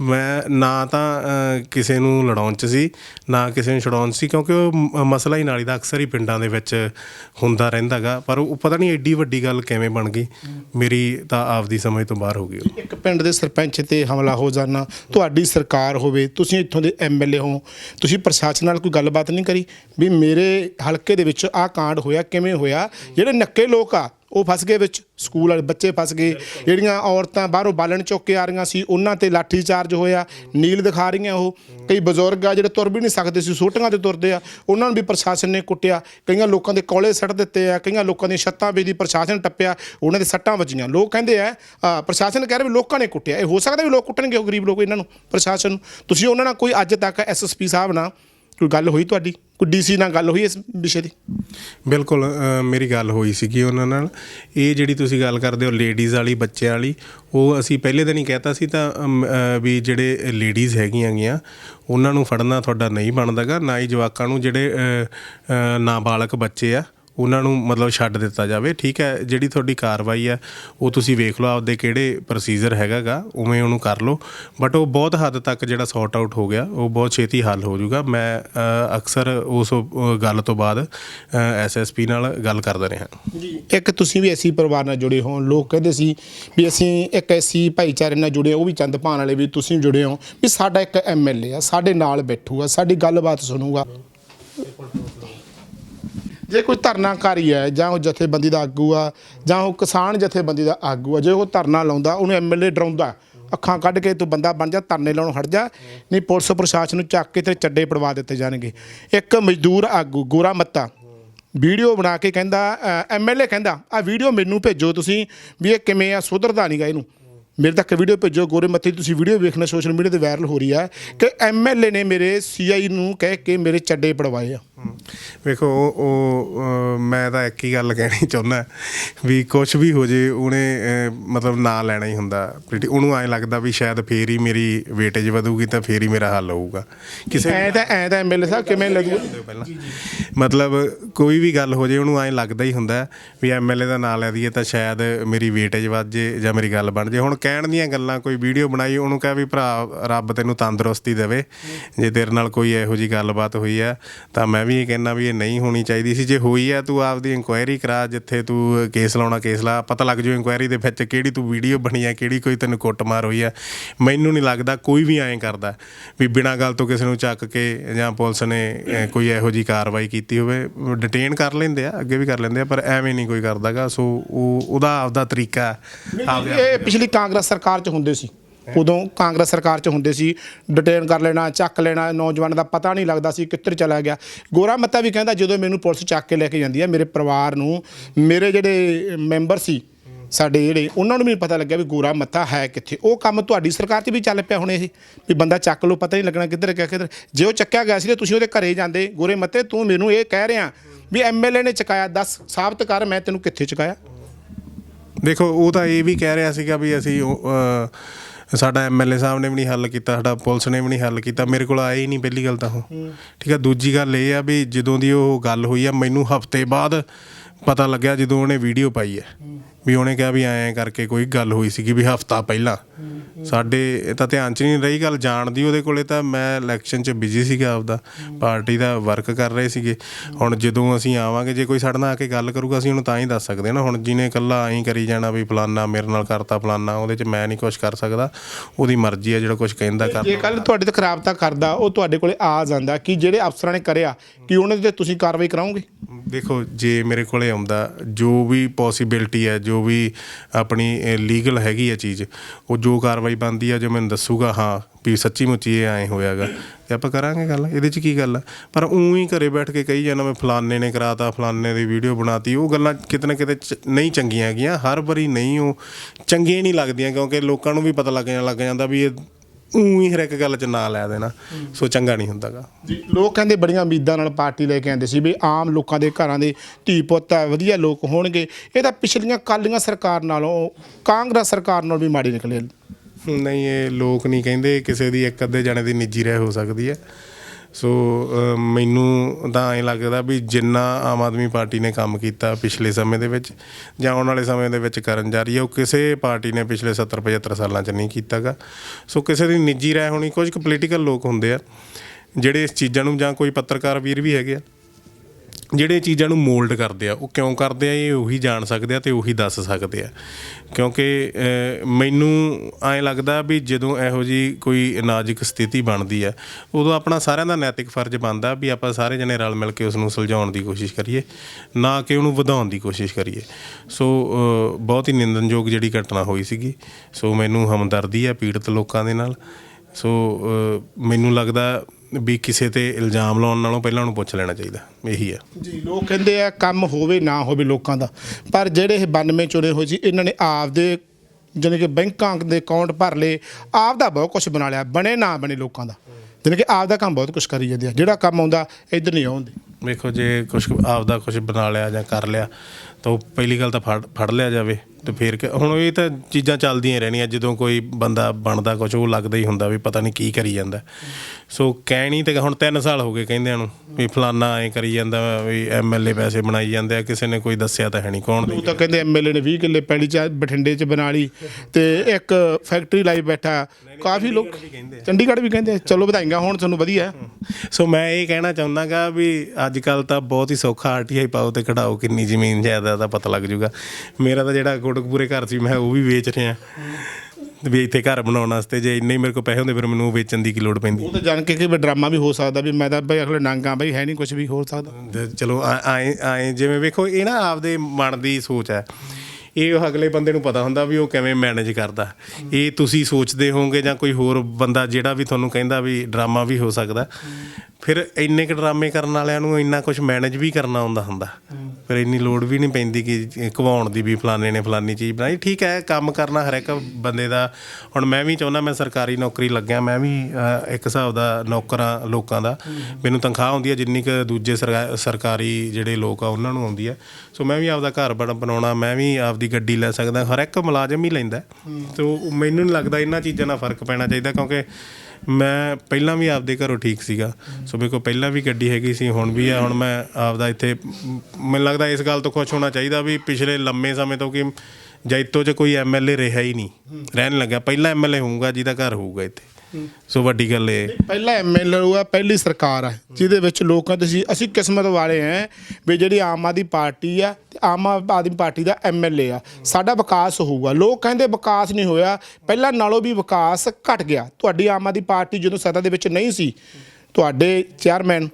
S1: ਮੈਂ ਨਾ ਤਾਂ ਕਿਸੇ ਨੂੰ ਲੜਾਉਣ ਚ ਸੀ, ਨਾ ਕਿਸੇ ਨੂੰ ਛਡਾਉਣ 'ਚ ਸੀ, ਕਿਉਂਕਿ ਉਹ ਮਸਲਾ ਹੀ ਨਾਲੀ ਦਾ ਅਕਸਰ ਹੀ ਪਿੰਡਾਂ ਦੇ ਵਿੱਚ ਹੁੰਦਾ ਰਹਿੰਦਾਗਾ ਪਰ ਉਹ ਪਤਾ ਨਹੀਂ ਐਡੀ ਵੱਡੀ ਗੱਲ ਕਿਵੇਂ ਬਣ ਗਈ। ਮੇਰੀ ਤਾਂ ਆਪਦੀ ਸਮਝ ਤੋਂ ਬਾਹਰ ਹੋ ਗਈ ਉਹ।
S2: ਇੱਕ ਪਿੰਡ ਦੇ ਸਰਪੰਚ ਤੇ ਹਮਲਾ ਹੋ ਜਾਣਾ, ਤੁਹਾਡੀ ਸਰਕਾਰ ਹੋਵੇ, ਤੁਸੀਂ ਇੱਥੋਂ ਦੇ ਐਮਐਲਏ ਹੋ, ਤੁਸੀਂ ਪ੍ਰਸ਼ਾਸਨ ਨਾਲ ਕੋਈ ਗੱਲਬਾਤ ਨਹੀਂ ਕਰੀ? ਵੀ ਮੇਰੇ ਹਲਕੇ ਦੇ ਵਿੱਚ ਆਹ ਕਾਂਡ ਹੋਇਆ, ਕਿਵੇਂ ਹੋਇਆ? ਜਿਹੜੇ ਨੱਕੇ ਲੋਕ ਆ ਉਹ ਫਸ ਗਏ ਵਿੱਚ ਸਕੂਲ ਵਾਲੇ ਬੱਚੇ ਫਸ ਗਏ। ਜਿਹੜੀਆਂ ਔਰਤਾਂ ਬਾਹਰੋਂ ਬਾਲਣ ਚੁੱਕ ਕੇ ਆ ਰਹੀਆਂ ਸੀ ਉਹਨਾਂ ਤੇ ਲਾਠੀ ਚਾਰਜ ਹੋਇਆ ਨੀਲ ਦਿਖਾ ਰਹੀਆਂ ਉਹ। ਕਈ ਬਜ਼ੁਰਗ ਆ ਜਿਹੜੇ ਤੁਰ ਵੀ ਨਹੀਂ ਸਕਦੇ ਸੀ ਸੋਟੀਆਂ ਤੇ ਤੁਰਦੇ ਆ। ਉਹਨਾਂ ਨੂੰ ਵੀ ਪ੍ਰਸ਼ਾਸਨ ਨੇ ਕੁੱਟਿਆ। ਕਈਆਂ ਲੋਕਾਂ ਦੇ ਕੋਲੇ ਸੱਟ ਦਿੱਤੇ ਆ ਕਈਆਂ ਲੋਕਾਂ ਦੀਆਂ ਛੱਤਾਂ ਵੀ ਦੀ ਪ੍ਰਸ਼ਾਸਨ ਟੱਪਿਆ ਉਹਨਾਂ ਦੇ ਸੱਟਾਂ ਵੱਜੀਆਂ। ਲੋਕ ਕਹਿੰਦੇ ਆ ਆ, ਪ੍ਰਸ਼ਾਸਨ ਕਹਿ ਰਿਹਾ ਵੀ ਲੋਕਾਂ ਨੇ ਕੁੱਟਿਆ। ਇਹ ਹੋ ਸਕਦਾ ਵੀ ਲੋਕ ਕੁੱਟਣਗੇ ਉਹ ਗਰੀਬ ਲੋਕ ਇਹਨਾਂ ਨੂੰ ਪ੍ਰਸ਼ਾਸਨ ਨੂੰ। ਤੁਸੀਂ ਉਹਨਾਂ ਨਾਲ ਕੋਈ ਅੱਜ ਤੱਕ ਐਸਐਸਪੀ ਸਾਹਿਬ ਨਾਲ ਕੋਈ ਗੱਲ ਹੋਈ ਤੁਹਾਡੀ? ਕੋਈ ਡੀਸੀ ਨਾਲ ਗੱਲ ਹੋਈ ਇਸ ਵਿਸ਼ੇ ਦੀ?
S1: ਬਿਲਕੁਲ ਅ, ਮੇਰੀ ਗੱਲ ਹੋਈ ਸੀਗੀ ਉਹਨਾਂ ਨਾਲ। ਇਹ ਜਿਹੜੀ ਤੁਸੀਂ ਗੱਲ ਕਰਦੇ ਹੋ ਲੇਡੀਜ਼ ਵਾਲੀ ਬੱਚਿਆਂ ਵਾਲੀ ਉਹ ਅਸੀਂ ਪਹਿਲੇ ਦਿਨ ਹੀ ਕਹਿਤਾ ਸੀ ਤਾਂ ਅਮ, ਅ, ਵੀ ਜਿਹੜੇ ਲੇਡੀਜ਼ ਹੈਗੀਆਂ ਗੀਆਂ ਉਹਨਾਂ ਨੂੰ ਫੜਨਾ ਤੁਹਾਡਾ ਨਹੀਂ ਬਣਦਾਗਾ ਨਾ ਹੀ ਜਵਾਕਾਂ ਨੂੰ ਜਿਹੜੇ ਅ, ਅ, ਨਾਬਾਲਗ ਬੱਚੇ ਆ ਉਹਨਾਂ ਨੂੰ ਮਤਲਬ ਛੱਡ ਦਿੱਤਾ ਜਾਵੇ ਠੀਕ ਹੈ ਜਿਹੜੀ ਤੁਹਾਡੀ ਕਾਰਵਾਈ ਹੈ ਉਹ ਤੁਸੀਂ ਵੇਖ ਲਓ ਆਪਦੇ ਕਿਹੜੇ ਪ੍ਰੋਸੀਜਰ ਹੈਗਾਗਾ ਉਵੇਂ ਉਹਨੂੰ ਕਰ ਲਓ। ਬਟ ਉਹ ਬਹੁਤ ਹੱਦ ਤੱਕ ਜਿਹੜਾ ਸੌਰਟ ਆਊਟ ਹੋ ਗਿਆ ਉਹ ਬਹੁਤ ਛੇਤੀ ਹੱਲ ਹੋ ਜਾਊਗਾ। ਮੈਂ ਅਕਸਰ ਉਸ ਗੱਲ ਤੋਂ ਬਾਅਦ ਐਸਐਸਪੀ ਨਾਲ ਗੱਲ ਕਰਦਾ ਰਿਹਾ।
S2: ਇੱਕ ਤੁਸੀਂ ਵੀ ਐਸੀ ਪਰਿਵਾਰ ਨਾਲ ਜੁੜੇ ਹੋ ਲੋਕ ਕਹਿੰਦੇ ਸੀ ਵੀ ਅਸੀਂ ਇੱਕ ਐਸੀ ਭਾਈਚਾਰੇ ਨਾਲ ਜੁੜੇ ਹਾਂ, ਉਹ ਵੀ ਚੰਦ ਭਾਣ ਵਾਲੇ ਵੀ ਤੁਸੀਂ ਜੁੜੇ ਹੋ ਵੀ ਸਾਡਾ ਇੱਕ ਐਮਐਲਏ ਆ ਸਾਡੇ ਨਾਲ ਬੈਠੂਗਾ ਸਾਡੀ ਗੱਲਬਾਤ ਸੁਣੂਗਾ। ਜੇ ਕੋਈ ਧਰਨਾਕਾਰੀ ਹੈ, ਜਾਂ ਉਹ ਜਥੇਬੰਦੀ ਦਾ ਆਗੂ ਆ, ਜਾਂ ਉਹ ਕਿਸਾਨ ਜਥੇਬੰਦੀ ਦਾ ਆਗੂ ਆ, ਜੇ ਉਹ ਧਰਨਾ ਲਾਉਂਦਾ, ਉਹਨੂੰ ਐਮਐਲਏ ਡਰਾਉਂਦਾ, ਅੱਖਾਂ ਕੱਢ ਕੇ ਤੂੰ ਬੰਦਾ ਬਣ ਜਾ, ਧਰਨੇ ਲਾਉਣ ਹਟ ਜਾ, ਨਹੀਂ ਪੁਲਿਸ ਪ੍ਰਸ਼ਾਸਨ ਨੂੰ ਚੱਕ ਕੇ ਤੇ ਚੱਡੇ ਪੜਵਾ ਦਿੱਤੇ ਜਾਣਗੇ। ਇੱਕ ਮਜ਼ਦੂਰ ਆਗੂ ਗੋਰਾ ਮੱਤਾ ਵੀਡੀਓ ਬਣਾ ਕੇ ਕਹਿੰਦਾ ਐਮਐਲਏ ਕਹਿੰਦਾ ਆ ਵੀਡੀਓ ਮੈਨੂੰ ਭੇਜੋ ਤੁਸੀਂ, ਵੀ ਇਹ ਕਿਵੇਂ ਆ, ਸੁਧਰਦਾ ਨਹੀਂਗਾ ਇਹਨੂੰ। ਮੇਰੇ ਤੱਕ ਵੀਡੀਓ ਭੇਜੋ ਗੋਰੇ ਮੱਥੇ ਤੁਸੀਂ ਵੀਡੀਓ ਵੇਖਣਾ ਸੋਸ਼ਲ ਮੀਡੀਆ ਤੇ ਵਾਇਰਲ ਹੋ ਰਹੀ ਹੈ ਕਿ ਐਮਐਲਏ ਨੇ ਮੇਰੇ ਸੀਆਈ ਨੂੰ ਕਹਿ ਕੇ ਮੇਰੇ ਚੱਡੇ ਪੜਵਾਏ ਆ।
S1: ਵੇਖੋ ਉਹ- ਉਹ ਮੈਂ ਤਾਂ ਇੱਕ ਹੀ ਗੱਲ ਕਹਿਣੀ ਚਾਹੁੰਦਾ ਵੀ ਕੁਝ ਵੀ ਹੋ ਜੇ ਉਹਨੇ ਮਤਲਬ ਨਾਂ ਲੈਣਾ ਹੀ ਹੁੰਦਾ। ਪ੍ਰੀਟੀ ਉਹਨੂੰ ਐਂ ਲੱਗਦਾ ਵੀ ਸ਼ਾਇਦ ਫੇਰ ਹੀ ਮੇਰੀ ਵੇਟੇਜ ਵਧੂਗੀ ਤਾਂ ਫੇਰ ਹੀ ਮੇਰਾ ਹੱਲ ਹੋਊਗਾ। ਕਿਸੇ
S2: ਐ ਤਾਂ ਐ ਤਾਂ ਐਮਐਲਏ ਸਾਹਿਬ ਕਿਵੇਂ ਲੱਗੂ?
S1: ਪਹਿਲਾਂ। ਮਤਲਬ ਕੋਈ ਵੀ ਗੱਲ ਹੋ ਜੇ ਉਹਨੂੰ ਐਂ ਲੱਗਦਾ ਹੀ ਹੁੰਦਾ ਵੀ ਐਮਐਲਏ ਦਾ ਨਾਂ ਲੈ ਦਈਏ ਤਾਂ ਸ਼ਾਇਦ ਮੇਰੀ ਵੇਟੇਜ ਵੱਧ ਜੇ ਜਾਂ ਮੇਰੀ ਗੱਲ ਬਣ ਜੇ। ਹੁਣ ਕਹਿਣ ਦੀਆਂ ਗੱਲਾਂ ਕੋਈ ਵੀਡੀਓ ਬਣਾਈ ਉਹਨੂੰ ਕਹੇ ਵੀ ਭਰਾ ਰੱਬ ਤੈਨੂੰ ਤੰਦਰੁਸਤੀ ਦੇਵੇ। ਜੇ ਤੇਰੇ ਨਾਲ ਕੋਈ ਇਹੋ ਜੀ ਗੱਲਬਾਤ ਹੋਈ ਆ ਤਾਂ ਮੈਂ ਵੀ ਇਹ ਕਹਿੰਦਾ ਵੀ ਇਹ ਨਹੀਂ ਹੋਣੀ ਚਾਹੀਦੀ ਸੀ। ਜੇ ਹੋਈ ਆ ਤੂੰ ਆਪਦੀ ਇਨਕੁਆਇਰੀ ਕਰਾ ਜਿੱਥੇ ਤੂੰ ਕੇਸ ਲਾਉਣਾ ਕੇਸ ਲਾ। ਪਤਾ ਲੱਗ ਜਾਊ ਇਨਕੁਆਇਰੀ ਦੇ ਵਿੱਚ ਕਿਹੜੀ ਤੂੰ ਵੀਡੀਓ ਬਣੀ ਆ ਕਿਹੜੀ ਕੋਈ ਤੈਨੂੰ ਕੁੱਟਮਾਰ ਹੋਈ ਆ। ਮੈਨੂੰ ਨਹੀਂ ਲੱਗਦਾ ਕੋਈ ਵੀ ਐਂ ਕਰਦਾ ਵੀ ਬਿਨਾਂ ਗੱਲ ਤੋਂ ਕਿਸੇ ਨੂੰ ਚੱਕ ਕੇ ਜਾਂ ਪੁਲਿਸ ਨੇ ਕੋਈ ਇਹੋ ਜੀ ਕਾਰਵਾਈ ਕੀਤੀ ਹੋਵੇ। ਡਿਟੇਨ ਕਰ ਲੈਂਦੇ ਆ ਅੱਗੇ ਵੀ ਕਰ ਲੈਂਦੇ ਆ ਪਰ ਐਵੇਂ ਨਹੀਂ ਕੋਈ ਕਰਦਾਗਾ। ਸੋ ਉਹ ਉਹਦਾ ਆਪਦਾ ਤਰੀਕਾ
S2: ਇਹ ਪਿਛਲੀ ਕਾਂਗਰਸ ਸਰਕਾਰ 'ਚ ਹੁੰਦੇ ਸੀ। ਉਦੋਂ ਕਾਂਗਰਸ ਸਰਕਾਰ 'ਚ ਹੁੰਦੇ ਸੀ। ਡਿਟੇਨ ਕਰ ਲੈਣਾ, ਚੱਕ ਲੈਣਾ, ਨੌਜਵਾਨ ਦਾ ਪਤਾ ਨਹੀਂ ਲੱਗਦਾ ਸੀ ਕਿੱਧਰ ਚਲਾ ਗਿਆ। ਗੋਰਾ ਮੱਤਾ ਵੀ ਕਹਿੰਦਾ, ਜਦੋਂ ਮੈਨੂੰ ਪੁਲਿਸ ਚੱਕ ਕੇ ਲੈ ਕੇ ਜਾਂਦੀ ਹੈ, ਮੇਰੇ ਪਰਿਵਾਰ ਨੂੰ, ਮੇਰੇ ਜਿਹੜੇ ਮੈਂਬਰ ਸੀ, ਸਾਡੇ ਜਿਹੜੇ, ਉਹਨਾਂ ਨੂੰ ਵੀ ਪਤਾ ਲੱਗਿਆ ਵੀ ਗੋਰਾ ਮੱਤਾ ਹੈ ਕਿੱਥੇ। ਉਹ ਕੰਮ ਤੁਹਾਡੀ ਸਰਕਾਰ 'ਚ ਵੀ ਚੱਲ ਪਿਆ ਹੁਣ ਇਹ, ਵੀ ਬੰਦਾ ਚੱਕ ਲੋ ਪਤਾ ਨਹੀਂ ਲੱਗਣਾ ਕਿੱਧਰ ਗਿਆ, ਕਿੱਧਰ। ਜੇ ਉਹ ਚੱਕਿਆ ਗਿਆ ਸੀ ਤੇ ਤੁਸੀਂ ਉਹਦੇ ਘਰੇ ਜਾਂਦੇ। ਗੋਰੇ ਮੱਤੇ, ਤੂੰ ਮੈਨੂੰ ਇਹ ਕਹਿ ਰਿਹਾ ਵੀ ਐਮਐਲਏ ਨੇ ਚਕਾਇਆ, ਦੱਸ, ਸਾਬਤ ਕਰ, ਮੈਂ ਤੈਨੂੰ ਕਿੱਥੇ ਚਕਾਇਆ?
S1: ਦੇਖੋ ਉਹ ਤਾਂ ਇਹ ਵੀ ਕਹਿ ਰਿਹਾ ਸੀਗਾ ਵੀ ਅਸੀਂ ਸਾਡਾ ਐਮਐਲਏ ਸਾਹਿਬ ਨੇ ਵੀ ਨਹੀਂ ਹੱਲ ਕੀਤਾ ਸਾਡਾ ਪੁਲਿਸ ਨੇ ਵੀ ਨਹੀਂ ਹੱਲ ਕੀਤਾ। ਮੇਰੇ ਕੋਲ ਆਏ ਹੀ ਨਹੀਂ ਪਹਿਲੀ ਗੱਲ ਤਾਂ ਉਹ। ਠੀਕ ਆ ਦੂਜੀ ਗੱਲ ਇਹ ਆ ਵੀ ਜਦੋਂ ਦੀ ਉਹ ਗੱਲ ਹੋਈ ਆ ਮੈਨੂੰ ਹਫ਼ਤੇ ਬਾਅਦ ਪਤਾ ਲੱਗਿਆ ਜਦੋਂ ਉਹਨੇ ਵੀਡੀਓ ਪਾਈ ਹੈ। ਵੀ ਉਹਨੇ ਕਿਹਾ ਵੀ ਐਂ ਕਰਕੇ ਕੋਈ ਗੱਲ ਹੋਈ ਸੀਗੀ ਵੀ ਹਫਤਾ ਪਹਿਲਾਂ। ਸਾਡੇ ਇਹ ਤਾਂ ਧਿਆਨ ਚ ਨਹੀਂ ਰਹੀ ਗੱਲ ਜਾਣਦੀ ਉਹਦੇ ਕੋਲੇ ਤਾਂ ਮੈਂ ਇਲੈਕਸ਼ਨ 'ਚ ਬਿਜ਼ੀ ਸੀਗਾ ਆਪਦਾ। ਪਾਰਟੀ ਦਾ ਵਰਕ ਕਰ ਰਹੇ ਸੀਗੇ। ਹੁਣ ਜਦੋਂ ਅਸੀਂ ਆਵਾਂਗੇ ਜੇ ਕੋਈ ਸਾਡੇ ਨਾਲ ਆ ਕੇ ਗੱਲ ਕਰੂਗਾ ਅਸੀਂ ਉਹਨੂੰ ਤਾਂ ਹੀ ਦੱਸ ਸਕਦੇ ਹਾਂ ਨਾ। ਹੁਣ ਜਿਹਨੇ ਇਕੱਲਾ ਐਂ ਕਰੀ ਜਾਣਾ ਵੀ ਫਲਾਨਾ ਮੇਰੇ ਨਾਲ ਕਰਤਾ ਫਲਾਨਾ ਉਹਦੇ 'ਚ ਮੈਂ ਨਹੀਂ ਕੁਝ ਕਰ ਸਕਦਾ। ਉਹਦੀ ਮਰਜ਼ੀ ਹੈ ਜਿਹੜਾ ਕੁਝ ਕਹਿੰਦਾ
S2: ਜੇ
S1: ਕਰਨਾ
S2: ਕੱਲ ਤੁਹਾਡੇ ਤੇ ਖਰਾਬਤਾ ਕਰਦਾ ਉਹ ਤੁਹਾਡੇ ਕੋਲੇ ਆ ਜਾਂਦਾ ਕਿ ਜਿਹੜੇ ਅਫਸਰਾਂ ਨੇ ਕਰਿਆ ਕਿ ਉਹਨਾਂ ਤੇ ਤੁਸੀਂ ਕਾਰਵਾਈ ਕਰਾਓਗੇ
S1: ਦੇਖੋ ਜੇ ਮੇਰੇ ਕੋਲੇ ਆਉਂਦਾ ਜੋ ਵੀ ਪੋਸੀਬਿਲਿਟੀ ਹੈ ਜੋ ਵੀ ਆਪਣੀ ਲੀਗਲ ਹੈਗੀ ਆ ਚੀਜ਼, ਉਹ ਜੋ ਕਾਰਵਾਈ ਬਣਦੀ ਆ, ਜੋ ਮੈਨੂੰ ਦੱਸੂਗਾ, ਹਾਂ, ਵੀ ਸੱਚੀ ਮੁੱਚੀ ਇਹ ਐਂ ਹੋਇਆਗਾ, ਤੇ ਆਪਾਂ ਕਰਾਂਗੇ ਗੱਲ, ਇਹਦੇ 'ਚ ਕੀ ਗੱਲ ਆ? ਪਰ ਉਂ ਹੀ ਘਰੇ ਬੈਠ ਕੇ ਕਹੀ ਜਾਣਾ ਮੈਂ ਫਲਾਨੇ ਨੇ ਕਰਾਤਾ ਫਲਾਨੇ ਦੀ ਵੀਡੀਓ ਬਣਾਤੀ, ਉਹ ਗੱਲਾਂ ਕਿਤੇ ਨਾ ਕਿਤੇ ਚ- ਨਹੀਂ ਚੰਗੀਆਂ ਹੈਗੀਆਂ, ਹਰ ਵਾਰੀ ਨਹੀਂ ਉਹ ਚੰਗੀਆਂ ਨਹੀਂ ਲੱਗਦੀਆਂ, ਕਿਉਂਕਿ ਲੋਕਾਂ ਨੂੰ ਵੀ ਪਤਾ ਲੱਗ ਲੱਗ ਜਾਂਦਾ ਵੀ ਇਹ ਉਂ ਹੀ ਹਰ ਇੱਕ ਗੱਲ 'ਚ ਨਾਂ ਲੈ ਦੇਣਾ ਸੋ ਚੰਗਾ ਨਹੀਂ ਹੁੰਦਾਗਾ।
S2: ਜੀ ਲੋਕ ਕਹਿੰਦੇ ਬੜੀਆਂ ਉਮੀਦਾਂ ਨਾਲ ਪਾਰਟੀ ਲੈ ਕੇ ਆਉਂਦੇ ਸੀ ਵੀ ਆਮ ਲੋਕਾਂ ਦੇ ਘਰਾਂ ਦੇ ਧੀ ਪੁੱਤ ਆ ਵਧੀਆ ਲੋਕ ਹੋਣਗੇ। ਇਹ ਤਾਂ ਪਿਛਲੀਆਂ ਕਾਲੀਆਂ ਸਰਕਾਰ ਨਾਲੋਂ ਕਾਂਗਰਸ ਸਰਕਾਰ ਨਾਲ ਵੀ ਮਾੜੀ ਨਿਕਲੇ।
S1: ਨਹੀਂ ਇਹ ਲੋਕ ਨਹੀਂ ਕਹਿੰਦੇ ਕਿਸੇ ਦੀ ਇੱਕ ਅੱਧੇ ਜਣੇ ਦੀ ਨਿੱਜੀ ਰਹਿ ਹੋ ਸਕਦੀ ਹੈ। ਸੋ ਮੈਨੂੰ ਤਾਂ ਐਂ ਲੱਗਦਾ ਵੀ ਜਿੰਨਾ ਆਮ ਆਦਮੀ ਪਾਰਟੀ ਨੇ ਕੰਮ ਕੀਤਾ ਪਿਛਲੇ ਸਮੇਂ ਦੇ ਵਿੱਚ ਜਾਂ ਆਉਣ ਵਾਲੇ ਸਮੇਂ ਦੇ ਵਿੱਚ ਕਰਨ ਜਾ ਰਹੀ ਹੈ, ਉਹ ਕਿਸੇ ਪਾਰਟੀ ਨੇ ਪਿਛਲੇ 70 75 ਸਾਲਾਂ 'ਚ ਨਹੀਂ ਕੀਤਾਗਾ। ਸੋ ਕਿਸੇ ਦੀ ਨਿੱਜੀ ਰਹਿ ਹੋਣੀ, ਕੁਝ ਕੁ ਪੋਲੀਟੀਕਲ ਲੋਕ ਹੁੰਦੇ ਆ, ਜਿਹੜੇ ਇਸ ਚੀਜ਼ਾਂ ਨੂੰ ਜਾਂ ਕੋਈ ਪੱਤਰਕਾਰ ਵੀਰ ਵੀ ਹੈਗੇ ਆ ਜਿਹੜੇ ਚੀਜ਼ਾਂ ਨੂੰ ਮੋਲਡ ਕਰਦੇ ਆ, ਉਹ ਕਿਉਂ ਕਰਦੇ ਆ, ਇਹ ਉਹੀ ਜਾਣ ਸਕਦੇ ਆ ਤੇ ਉਹੀ ਦੱਸ ਸਕਦੇ ਆ। ਕਿਉਂਕਿ ਮੈਨੂੰ ਐਂ ਲੱਗਦਾ ਵੀ ਜਦੋਂ ਇਹੋ ਜੀ ਕੋਈ ਨਾਜ਼ੁਕ ਸਥਿਤੀ ਬਣਦੀ ਆ, ਉਦੋਂ ਆਪਣਾ ਸਾਰਿਆਂ ਦਾ ਨੈਤਿਕ ਫਰਜ਼ ਬਣਦਾ ਵੀ ਆਪਾਂ ਸਾਰੇ ਜਣੇ ਰਲ ਮਿਲ ਕੇ ਉਸ ਨੂੰ ਸੁਲਝਾਉਣ ਦੀ ਕੋਸ਼ਿਸ਼ ਕਰੀਏ, ਨਾ ਕਿ ਉਹਨੂੰ ਵਧਾਉਣ ਦੀ ਕੋਸ਼ਿਸ਼ ਕਰੀਏ। ਸੋ ਬਹੁਤ ਹੀ ਨਿੰਦਨਯੋਗ ਜਿਹੜੀ ਘਟਨਾ ਹੋਈ ਸੀਗੀ। ਸੋ, ਮੈਨੂੰ ਹਮਦਰਦੀ ਆ ਪੀੜਤ ਲੋਕਾਂ ਦੇ ਨਾਲ। ਸੋ ਮੈਨੂੰ ਲੱਗਦਾ ਵੀ ਕਿਸੇ ਤੇ ਇਲਜ਼ਾਮ ਲਾਉਣ ਨਾਲੋਂ ਪਹਿਲਾਂ ਉਹਨੂੰ ਪੁੱਛ ਲੈਣਾ ਚਾਹੀਦਾ। ਇਹੀ ਹੈ।
S2: ਜੀ ਲੋਕ ਕਹਿੰਦੇ ਆ ਕੰਮ ਹੋਵੇ ਨਾ ਹੋਵੇ ਲੋਕਾਂ ਦਾ। ਪਰ ਜਿਹੜੇ ਇਹ 92 ਚੁਣੇ ਹੋਏ ਸੀ ਇਹਨਾਂ ਨੇ ਆਪਦੇ ਜਾਣੀ ਕਿ ਬੈਂਕਾਂ ਦੇ ਅਕਾਊਂਟ ਭਰ ਲਏ। ਆਪਦਾ ਬਹੁਤ ਕੁਝ ਬਣਾ ਲਿਆ ਬਣੇ ਨਾ ਬਣੇ ਲੋਕਾਂ ਦਾ। ਜਾਣੀ ਕਿ ਆਪਦਾ ਕੰਮ ਬਹੁਤ ਕੁਝ ਕਰੀ ਜਾਂਦੇ ਆ। ਜਿਹੜਾ ਕੰਮ ਆਉਂਦਾ ਇੱਧਰ ਨਹੀਂ ਆਉਂਦੇ।
S1: ਵੇਖੋ ਜੇ ਕੁਝ ਆਪਦਾ ਕੁਝ ਬਣਾ ਲਿਆ ਜਾਂ ਕਰ ਲਿਆ ਤਾਂ ਉਹ ਪਹਿਲੀ ਗੱਲ ਤਾਂ ਫੜ ਫੜ ਲਿਆ ਜਾਵੇ ਤੇ ਫਿਰ ਹੁਣ ਇਹ ਤਾਂ ਚੀਜ਼ਾਂ ਚੱਲਦੀਆਂ ਹੀ ਰਹਿਣੀਆਂ ਜਦੋਂ ਕੋਈ ਬੰਦਾ ਬਣਦਾ ਕੁਝ ਉਹ ਲੱਗਦਾ ਹੀ ਹੁੰਦਾ ਵੀ ਪਤਾ ਨਹੀਂ ਕੀ ਕਰੀ ਜਾਂਦਾ। ਸੋ ਕਹਿਣੀ ਤੇ ਹੁਣ 3 ਸਾਲ ਹੋ ਗਏ ਕਹਿੰਦਿਆਂ ਨੂੰ ਵੀ ਫਲਾਨਾ ਐ ਕਰੀ ਜਾਂਦਾ ਵਾ, ਐਮਐਲਏ ਪੈਸੇ ਬਣਾਈ ਜਾਂਦੇ ਆ ਕਿਸੇ ਨੇ ਕੋਈ ਦੱਸਿਆ ਤਾਂ ਹੈ ਨਹੀਂ ਕੌਣ
S2: ਉਹ
S1: ਦੇ
S2: ਤਾਂ ਕਹਿੰਦੇ ਐਮਐਲਏ ਨੇ 20 ਕਿੱਲੇ ਪੈਲੀ ਚ ਬਠਿੰਡੇ ਚ ਬਣਾ ਲਈ ਤੇ ਇੱਕ ਫੈਕਟਰੀ ਲਾਈ ਬੈਠਾ। ਕਾਫੀ ਲੋਕ ਚੰਡੀਗੜ੍ਹ ਵੀ ਕਹਿੰਦੇ। ਚਲੋ ਵਧਾਈਆਂ ਹੁਣ ਤੁਹਾਨੂੰ ਵਧੀਆ।
S1: ਸੋ ਮੈਂ ਇਹ ਕਹਿਣਾ ਚਾਹੁੰਦਾਗਾ ਵੀ ਅੱਜ ਕੱਲ ਤਾਂ ਬਹੁਤ ਹੀ ਸੌਖਾ ਆਰਟੀਆਈ ਪਾਓ ਤੇ ਕਢਾਓ ਕਿੰਨੀ ਜ਼ਮੀਨ ਜਾਇਦਾਦ ਦਾ ਪਤਾ ਲੱਗ ਜੂਗਾ ਮੇਰਾ ਤਾਂ ਜਿਹੜਾ ਕੋਟਕਪੂਰੇ ਘਰ ਸੀ ਮੈਂ ਉਹ ਵੀ ਵੇਚ ਰਿਹਾ। ਵੀ ਇੱਥੇ ਘਰ ਬਣਾਉਣ ਵਾਸਤੇ ਜੇ ਇੰਨੇ ਹੀ ਮੇਰੇ ਕੋਲ ਪੈਸੇ ਹੁੰਦੇ ਫਿਰ ਮੈਨੂੰ ਵੇਚਣ ਦੀ ਕੀ ਲੋੜ ਪੈਂਦੀ।
S2: ਉਹ ਤਾਂ ਜਾਣ ਕੇ ਕਿ ਵੀ ਡਰਾਮਾ ਵੀ ਹੋ ਸਕਦਾ ਵੀ ਮੈਂ ਤਾਂ ਬਈ ਅਗਲੇ ਨੰਗਾ ਬਈ ਹੈ ਨਹੀਂ ਕੁਝ ਵੀ ਹੋ ਸਕਦਾ।
S1: ਤੇ ਚਲੋ ਆਏ ਆਏ ਜਿਵੇਂ ਵੇਖੋ ਇਹ ਨਾ ਆਪਦੇ ਮਨ ਦੀ ਸੋਚ ਹੈ। ਇਹ ਅਗਲੇ ਬੰਦੇ ਨੂੰ ਪਤਾ ਹੁੰਦਾ ਵੀ ਉਹ ਕਿਵੇਂ ਮੈਨੇਜ ਕਰਦਾ। ਇਹ ਤੁਸੀਂ ਸੋਚਦੇ ਹੋਵੋਗੇ ਜਾਂ ਕੋਈ ਹੋਰ ਬੰਦਾ ਜਿਹੜਾ ਵੀ ਤੁਹਾਨੂੰ ਕਹਿੰਦਾ ਵੀ ਡਰਾਮਾ ਵੀ ਹੋ ਸਕਦਾ। ਫਿਰ ਇੰਨੇ ਕੁ ਡਰਾਮੇ ਕਰਨ ਵਾਲਿਆਂ ਨੂੰ ਇੰਨਾ ਕੁਝ ਮੈਨੇਜ ਵੀ ਕਰਨਾ ਆਉਂਦਾ ਹੁੰਦਾ। ਫਿਰ ਇੰਨੀ ਲੋੜ ਵੀ ਨਹੀਂ ਪੈਂਦੀ ਕਿ ਘਵਾਉਣ ਦੀ ਵੀ ਫਲਾਣੇ ਨੇ ਫਲਾਨੀ ਚੀਜ਼ ਬਣਾਈ। ਠੀਕ ਹੈ, ਕੰਮ ਕਰਨਾ ਹਰ ਇੱਕ ਬੰਦੇ ਦਾ। ਹੁਣ ਮੈਂ ਵੀ ਚਾਹੁੰਦਾ ਮੈਂ ਸਰਕਾਰੀ ਨੌਕਰੀ ਲੱਗਿਆ, ਮੈਂ ਵੀ ਇੱਕ ਹਿਸਾਬ ਦਾ ਨੌਕਰਾਂ ਲੋਕਾਂ ਦਾ। ਮੈਨੂੰ ਤਨਖਾਹ ਆਉਂਦੀ ਹੈ ਜਿੰਨੀ ਕੁ ਦੂਜੇ ਸਰਕਾਰੀ ਜਿਹੜੇ ਲੋਕ ਆ ਉਹਨਾਂ ਨੂੰ ਆਉਂਦੀ ਹੈ। ਸੋ ਮੈਂ ਵੀ ਆਪਦਾ ਘਰ ਬਣ, ਬਣਾਉਣਾ, ਮੈਂ ਵੀ ਆਪ ਆਪਦੀ ਗੱਡੀ ਲੈ ਸਕਦਾ ਹਰ ਇੱਕ ਮੁਲਾਜ਼ਮ ਹੀ ਲੈਂਦਾ। ਸੋ ਮੈਨੂੰ ਨਹੀਂ ਲੱਗਦਾ ਇਹਨਾਂ ਚੀਜ਼ਾਂ ਨਾਲ ਫ਼ਰਕ ਪੈਣਾ ਚਾਹੀਦਾ ਕਿਉਂਕਿ ਮੈਂ ਪਹਿਲਾਂ ਵੀ ਆਪਦੇ ਘਰੋਂ ਠੀਕ ਸੀਗਾ। ਸੋ ਮੇਰੇ ਕੋਲ ਪਹਿਲਾਂ ਵੀ ਗੱਡੀ ਹੈਗੀ ਸੀ ਹੁਣ ਵੀ ਆ ਹੁਣ ਮੈਂ ਆਪਦਾ ਇੱਥੇ ਮੈਨੂੰ ਲੱਗਦਾ ਇਸ ਗੱਲ ਤੋਂ ਖੁਸ਼ ਹੋਣਾ ਚਾਹੀਦਾ ਵੀ ਪਿਛਲੇ ਲੰਮੇ ਸਮੇਂ ਤੋਂ ਕਿ ਜੈਤੋ 'ਚ ਕੋਈ ਐਮਐਲਏ ਰਿਹਾ ਹੀ ਨਹੀਂ। ਰਹਿਣ ਲੱਗਾ ਪਹਿਲਾ ਐਮਐਲਏ ਹੋਊਗਾ ਜਿਹਦਾ ਘਰ ਹੋਊਗਾ ਇੱਥੇ। ਸੋ ਵੱਡੀ ਗੱਲ ਇਹ।
S2: ਪਹਿਲਾ ਐਮਐਲਏ ਆ, ਪਹਿਲੀ ਸਰਕਾਰ ਆ, ਜਿਹਦੇ ਵਿੱਚ ਲੋਕਾਂ ਦੇ ਸੀ ਅਸੀਂ ਕਿਸਮਤ ਵਾਲੇ ਆ ਵੀ ਜਿਹੜੀ ਆਮ ਆਦਮੀ ਪਾਰਟੀ ਆ ਤੇ ਆਮ ਆਦਮੀ ਪਾਰਟੀ ਦਾ ਐਮਐਲਏ ਆ। ਸਾਡਾ ਵਿਕਾਸ ਹੋਊਗਾ। ਲੋਕ ਕਹਿੰਦੇ ਵਿਕਾਸ ਨਹੀਂ ਹੋਇਆ। ਪਹਿਲਾਂ ਨਾਲੋਂ ਵੀ ਵਿਕਾਸ ਘਟ ਗਿਆ। ਤੁਹਾਡੀ ਆਮ ਆਦਮੀ ਪਾਰਟੀ ਜਦੋਂ ਸੱਤਾ ਦੇ ਵਿੱਚ ਨਹੀਂ ਸੀ, ਤੁਹਾਡੇ ਚੇਅਰਮੈਨ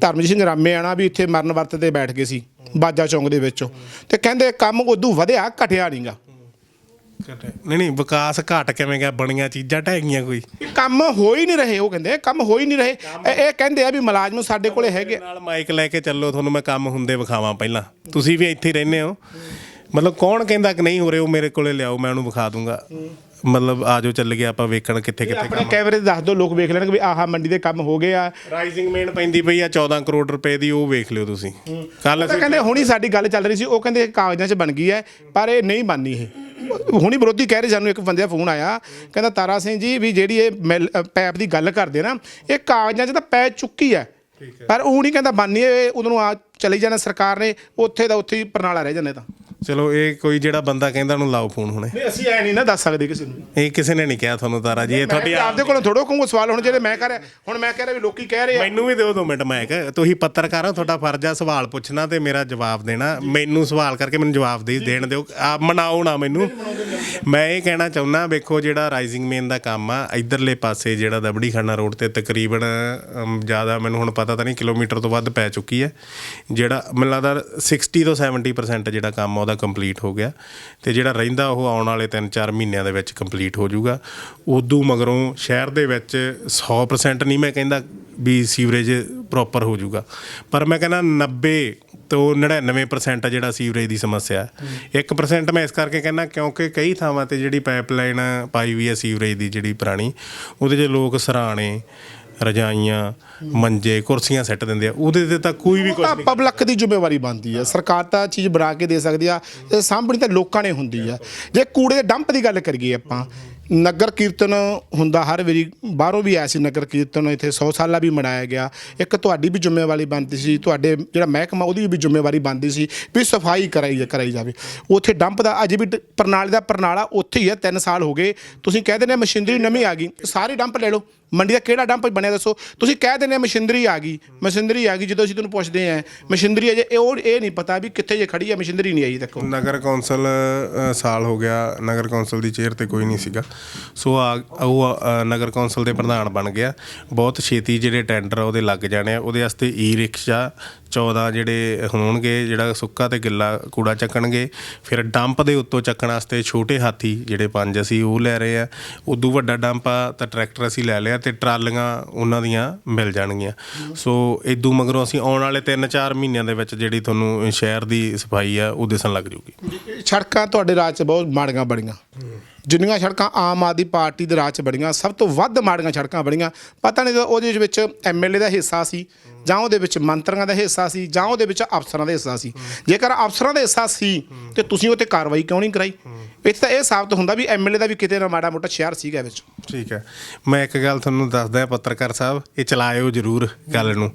S2: ਧਰਮਜੀਤ ਸਿੰਘ ਰਾਮੇਆਣਾ ਵੀ ਇੱਥੇ ਮਰਨ ਵਰਤ ਤੇ ਬੈਠ ਗਏ ਸੀ, ਬਾਜਾ ਚੌਂਕ ਦੇ ਵਿੱਚੋਂ। ਤੇ ਕਹਿੰਦੇ ਕੰਮ ਉਦੋਂ ਵਧਿਆ, ਘਟਿਆ ਨਹੀਂਗਾ
S1: ਨਹੀਂ ਨਹੀਂ ਵਿਕਾਸ ਘਟ ਕਿਵੇਂ ਗਿਆ ਬਣੀਆਂ ਚੀਜ਼ਾਂ ਢਹਿ ਗਈਆਂ ਕੋਈ।
S2: ਕੰਮ ਹੋ ਹੀ ਨਹੀਂ ਰਹੇ ਉਹ ਕਹਿੰਦੇ ਕੰਮ ਹੋ ਹੀ ਨਹੀਂ ਰਹੇ। ਇਹ ਇਹ ਕਹਿੰਦੇ ਆ ਵੀ ਮੁਲਾਜ਼ਮ ਸਾਡੇ ਕੋਲੇ ਹੈਗੇ।
S1: ਨਾਲ ਮਾਈਕ ਲੈ ਕੇ ਚੱਲੋ ਤੁਹਾਨੂੰ ਮੈਂ ਕੰਮ ਹੁੰਦੇ ਵਿਖਾਵਾਂ ਪਹਿਲਾਂ। ਤੁਸੀਂ ਵੀ ਇੱਥੇ ਹੀ ਰਹਿੰਦੇ ਹੋ। ਮਤਲਬ ਕੌਣ ਕਹਿੰਦਾ ਕਿ ਨਹੀਂ ਹੋ ਰਹੇ ਉਹ ਮੇਰੇ ਕੋਲੇ ਲਿਆਓ ਮੈਂ ਉਹਨੂੰ ਵਿਖਾ ਦੂੰਗਾ। ਮਤਲਬ ਆਜੋ ਚੱਲ ਗਿਆ ਆਪਾਂ ਵੇਖਣ ਕਿੱਥੇ ਕਿੱਥੇ
S2: ਆਪਣੇ ਕੈਮਰੇ ਤੇ ਦੱਸ ਦਿਓ ਲੋਕ ਵੇਖ ਲੈਣਗੇ ਵੀ ਆਹ ਮੰਡੀ ਦੇ ਕੰਮ ਹੋ ਗਏ ਆ।
S1: ਰਾਈਜ਼ਿੰਗ ਮੇਨ ਪੈਂਦੀ ਪਈ ਆ 14 ਕਰੋੜ ਰੁਪਏ ਦੀ ਉਹ ਵੇਖ ਲਿਓ ਤੁਸੀਂ। ਕੱਲ
S2: ਤਾਂ ਕਹਿੰਦੇ ਹੁਣੀ ਸਾਡੀ ਗੱਲ ਚੱਲ ਰਹੀ ਸੀ ਉਹ ਕਹਿੰਦੇ ਕਾਗਜ਼ਾਂ 'ਚ ਬਣ ਗਈ ਹੈ ਪਰ ਇਹ ਨਹੀਂ ਬਣਨੀ ਇਹ। ਹੁਣੀ ਵਿਰੋਧੀ ਕਹਿ ਰਹੇ ਸਾਨੂੰ ਇੱਕ ਬੰਦੇ ਦਾ ਫੋਨ ਆਇਆ ਕਹਿੰਦਾ ਤਾਰਾ ਸਿੰਘ ਜੀ ਵੀ ਜਿਹੜੀ ਇਹ ਮਿਲ- ਅ, ਪੈਪ ਦੀ ਗੱਲ ਕਰਦੇ ਨਾ ਇਹ ਕਾਗਜ਼ਾਂ 'ਚ ਤਾਂ ਪੈ ਚੁੱਕੀ ਹੈ। ਪਰ ਉਹ ਨਹੀਂ ਕਹਿੰਦਾ ਬਾਨੀ ਇਹ ਉਦੋਂ ਆ ਚਲੀ ਜਾਣਾ ਸਰਕਾਰ ਨੇ ਉੱਥੇ ਦਾ ਉੱਥੇ ਹੀ ਪ੍ਰਣਾਲਾ ਰਹਿ ਜਾਂਦੇ ਤਾਂ।
S1: ਚਲੋ ਇਹ ਕੋਈ ਜਿਹੜਾ ਬੰਦਾ ਕਹਿੰਦਾ ਉਹਨੂੰ ਲਾਓ ਫੋਨ ਹੁਣੇ।
S2: ਨਹੀਂ ਅਸੀਂ ਐ ਨਹੀਂ ਨਾ ਦੱਸ ਸਕਦੇ ਕਿਸੇ ਨੂੰ।
S1: ਇਹ ਕਿਸੇ ਨੇ ਨਹੀਂ ਕਿਹਾ ਤੁਹਾਨੂੰ ਤਾਰਾ ਜੀ ਇਹ ਤੁਹਾਡੀ
S2: ਆਪਦੇ ਕੋਲੋਂ ਥੋੜੋ ਕਹੂੰਗਾ ਸਵਾਲ ਹੁਣ ਜਿਹੜੇ ਮੈਂ ਕਰ ਰਿਹਾ ਹੁਣ ਮੈਂ ਕਹਿ ਰਿਹਾ ਵੀ ਲੋਕੀ ਕਹਿ ਰਹੇ ਆ।
S1: ਮੈਨੂੰ ਵੀ ਦਿਓ ਦੋ ਮਿੰਟ ਮੈਂ ਕਿ ਤੁਸੀਂ ਪੱਤਰਕਾਰ ਹੋ ਤੁਹਾਡਾ ਫਰਜ਼ ਆ ਸਵਾਲ ਪੁੱਛਣਾ ਤੇ ਮੇਰਾ ਜਵਾਬ ਦੇਣਾ। ਮੈਨੂੰ ਸਵਾਲ ਕਰਕੇ ਮੈਨੂੰ ਜਵਾਬ ਦੇ ਦੇਣ ਦਿਓ। ਆ ਮਨਾਓ ਨਾ ਮੈਨੂੰ। ਮੈਂ ਇਹ ਕਹਿਣਾ ਚਾਹੁੰਦਾ ਵੇਖੋ ਜਿਹੜਾ ਰਾਈਜ਼ਿੰਗ ਮੇਨ ਦਾ ਕੰਮ ਆ ਇਧਰਲੇ ਪਾਸੇ ਜਿਹੜਾ ਦਬੜੀ ਖਾਨਾ ਰੋਡ ਤੇ ਤਕਰੀਬਨ ਜ਼ਿਆਦਾ ਮੈਨੂੰ ਹੁਣ ਪਤਾ ਤਾਂ ਨਹੀਂ ਕਿਲੋਮੀਟਰ ਤੋਂ ਵੱਧ ਪੈ ਚੁੱਕੀ ਹੈ। ਜਿਹੜਾ ਮੈਨੂੰ ਲੱਗਦਾ 60 ਤੋਂ 70% ਜਿਹੜਾ ਕੰਮ ਆ ਉਹਦਾ ਕੰਪਲੀਟ ਹੋ ਗਿਆ। ਤੇ ਜਿਹੜਾ ਰਹਿੰਦਾ ਉਹ ਆਉਣ ਵਾਲੇ 3-4 ਮਹੀਨਿਆਂ ਦੇ ਵਿੱਚ ਕੰਪਲੀਟ ਹੋ ਜਾਊਗਾ। ਉਦੋਂ ਮਗਰੋਂ ਸ਼ਹਿਰ ਦੇ ਵਿੱਚ 100% ਨਹੀਂ ਮੈਂ ਕਹਿੰਦਾ ਵੀ ਸੀਵਰੇਜ ਪ੍ਰੋਪਰ ਹੋ ਜਾਊਗਾ। ਪਰ ਮੈਂ ਕਹਿੰਦਾ 90 ਤੋਂ 99% ਜਿਹੜਾ ਸੀਵਰੇਜ ਦੀ ਸਮੱਸਿਆ ਹੈ। 1% ਮੈਂ ਇਸ ਕਰਕੇ ਕਹਿੰਦਾ ਕਿਉਂਕਿ ਕਈ ਥਾਵਾਂ ਤੇ ਜਿਹੜੀ ਪਾਈਪਲਾਈਨ ਪਾਈ ਹੋਈ ਹੈ ਸੀਵਰੇਜ ਦੀ ਜਿਹੜੀ ਪੁਰਾਣੀ ਉਹਦੇ 'ਚ ਲੋਕ ਸਰਾਣੇ ਰਜਾਈਆਂ ਮੰਜੇ ਕੁਰਸੀਆਂ ਸੈੱਟ ਦਿੰਦੇ ਆ। ਉਹਦੇ ਤੇ ਤਾਂ ਕੋਈ ਵੀ ਕੁਝ
S2: ਤਾਂ
S1: ਨਹੀਂ।
S2: ਪਬਲਿਕ ਦੀ ਜ਼ਿੰਮੇਵਾਰੀ ਬਣਦੀ ਹੈ। ਸਰਕਾਰ ਤਾਂ ਚੀਜ਼ ਬਣਾ ਕੇ ਦੇ ਸਕਦੀ ਆ। ਇਹ ਸਾਂਭਣੀ ਤਾਂ ਲੋਕਾਂ ਨੇ ਹੁੰਦੀ ਆ। ਜੇ ਕੂੜੇ ਦੇ ਡੰਪ ਦੀ ਗੱਲ ਕਰੀਏ ਆਪਾਂ ਨਗਰ ਕੀਰਤਨ ਹੁੰਦਾ ਹਰ ਵਾਰੀ ਬਾਹਰੋਂ ਵੀ ਆਇਆ ਸੀ ਨਗਰ ਕੀਰਤਨ ਇੱਥੇ 100 ਸਾਲਾ ਵੀ ਮਨਾਇਆ ਗਿਆ। ਇੱਕ ਤੁਹਾਡੀ ਵੀ ਜ਼ਿੰਮੇਵਾਰੀ ਬਣਦੀ ਸੀ ਤੁਹਾਡੇ ਜਿਹੜਾ ਮਹਿਕਮਾ ਉਹਦੀ ਵੀ ਜ਼ਿੰਮੇਵਾਰੀ ਬਣਦੀ ਸੀ ਵੀ ਸਫ਼ਾਈ ਕਰਾਈ ਕਰਾਈ ਜਾਵੇ। ਉੱਥੇ ਡੰਪ ਦਾ ਅਜੇ ਵੀ ਡ- ਪ੍ਰਣਾਲੀ ਦਾ ਪ੍ਰਣਾਲਾ ਉੱਥੇ ਹੀ ਹੈ 3 ਸਾਲ ਹੋ ਗਏ। ਤੁਸੀਂ ਕਹਿ ਦਿੰਦੇ ਮਸ਼ੀਨਰੀ ਨਵੀਂ ਆ ਗਈ ਸਾਰੇ ਡੰਪ ਲੈ ਲਓ। ਮੰਡੀ ਦਾ ਕਿਹੜਾ ਡੰਪ ਬਣਿਆ ਦੱਸੋ? ਤੁਸੀਂ ਕਹਿ ਦਿੰਦੇ ਮਸ਼ੀਨਰੀ ਆ ਗਈ, ਮਸ਼ੀਨਰੀ ਆ ਗਈ, ਜਦੋਂ ਅਸੀਂ ਤੁਹਾਨੂੰ ਪੁੱਛਦੇ ਆ, ਮਸ਼ੀਨਰੀ ਅਜੇ ਇਹ ਉਹ ਇਹ ਨਹੀਂ ਪਤਾ ਵੀ ਕਿੱਥੇ ਜੇ ਖੜੀ ਹੈ ਮਸ਼ੀਨਰੀ ਨਹੀਂ ਆਈ ਦੇਖੋ।
S1: ਨਗਰ ਕੌਂਸਲ ਸਾਲ ਹੋ ਗਿਆ ਨਗਰ ਕੌਂਸਲ ਦੀ ਚੇਅਰ ਤੇ ਕੋਈ ਨਹੀਂ ਸੀਗਾ। ਸੋ ਆ, ਉਹ ਨਗਰ ਕੌਂਸਲ ਦੇ ਪ੍ਰਧਾਨ ਬਣ ਗਿਆ। ਬਹੁਤ ਛੇਤੀ ਜਿਹੜੇ ਟੈਂਡਰ ਆ, ਉਹਦੇ ਲੱਗ ਜਾਣੇ ਆ, ਉਹਦੇ ਵਾਸਤੇ ਈ ਰਿਕਸ਼ਾ 14 ਜਿਹੜੇ ਹੋਣਗੇ, ਜਿਹੜਾ ਸੁੱਕਾ ਤੇ ਗਿੱਲਾ ਕੂੜਾ ਚੱਕਣਗੇ, ਫਿਰ ਡੰਪ ਦੇ ਉੱਤੋਂ ਚੱਕਣ ਵਾਸਤੇ ਛੋਟੇ ਹਾਥੀ ਜਿਹੜੇ ਪੰਜ ਅਸੀਂ ਉਹ ਲੈ ਰਹੇ ਆ। ਉਦੋਂ ਵੱਡਾ ਡੰਪ ਆ, ਤਾਂ ਟਰੈਕਟਰ ਅਸੀਂ ਲੈ ਲਿਆ ਤੇ ਟਰਾਲੀਆਂ ਉਹਨਾਂ ਦੀਆਂ ਮਿਲ ਜਾਣਗੀਆਂ। ਸੋ ਇਦੋਂ ਮਗਰੋਂ ਅਸੀਂ ਆਉਣ ਵਾਲੇ 3-4 ਮਹੀਨਿਆਂ ਦੇ ਵਿੱਚ ਜਿਹੜੀ ਤੁਹਾਨੂੰ ਸ਼ਹਿਰ ਦੀ ਸਫ਼ਾਈ ਆ, ਉਹ ਦਿਸਣ ਲੱਗ ਜੂਗੀ।
S2: ਸੜਕਾਂ ਤੁਹਾਡੇ ਰਾਜ 'ਚ ਬਹੁਤ ਮਾੜੀਆਂ ਬੜੀਆਂ ਜਿੰਨੀਆਂ ਸੜਕਾਂ ਆਮ ਆਦਮੀ ਪਾਰਟੀ ਦੇ ਰਾਜ 'ਚ ਬਣੀਆਂ, ਸਭ ਤੋਂ ਵੱਧ ਮਾੜੀਆਂ ਸੜਕਾਂ ਬਣੀਆਂ। ਪਤਾ ਨਹੀਂ ਉਹਦੇ ਵਿੱਚ ਐਮਐਲਏ ਦਾ ਹਿੱਸਾ ਸੀ, ਜਾਂ ਉਹਦੇ ਵਿੱਚ ਮੰਤਰੀਆਂ ਦਾ ਹਿੱਸਾ ਸੀ, ਜਾਂ ਉਹਦੇ ਵਿੱਚ ਅਫਸਰਾਂ ਦਾ ਹਿੱਸਾ ਸੀ। ਜੇਕਰ ਅਫਸਰਾਂ ਦਾ ਹਿੱਸਾ ਸੀ, ਤੇ ਤੁਸੀਂ ਉਹ ਤੇ ਕਾਰਵਾਈ ਕਿਉਂ ਨਹੀਂ ਕਰਾਈ? ਇੱਥੇ ਤਾਂ ਇਹ ਸਾਬਤ ਹੁੰਦਾ ਵੀ ਐਮਐਲਏ ਦਾ ਵੀ ਕਿਤੇ ਨਾ ਮਾੜਾ ਮੋਟਾ ਸ਼ਹਿਰ ਸੀਗਾ ਵਿੱਚ
S1: ਠੀਕ ਹੈ। ਮੈਂ ਇੱਕ ਗੱਲ ਤੁਹਾਨੂੰ ਦੱਸਦਾ ਪੱਤਰਕਾਰ ਸਾਹਿਬ, ਇਹ ਚਲਾਇਓ ਜ਼ਰੂਰ ਗੱਲ ਨੂੰ।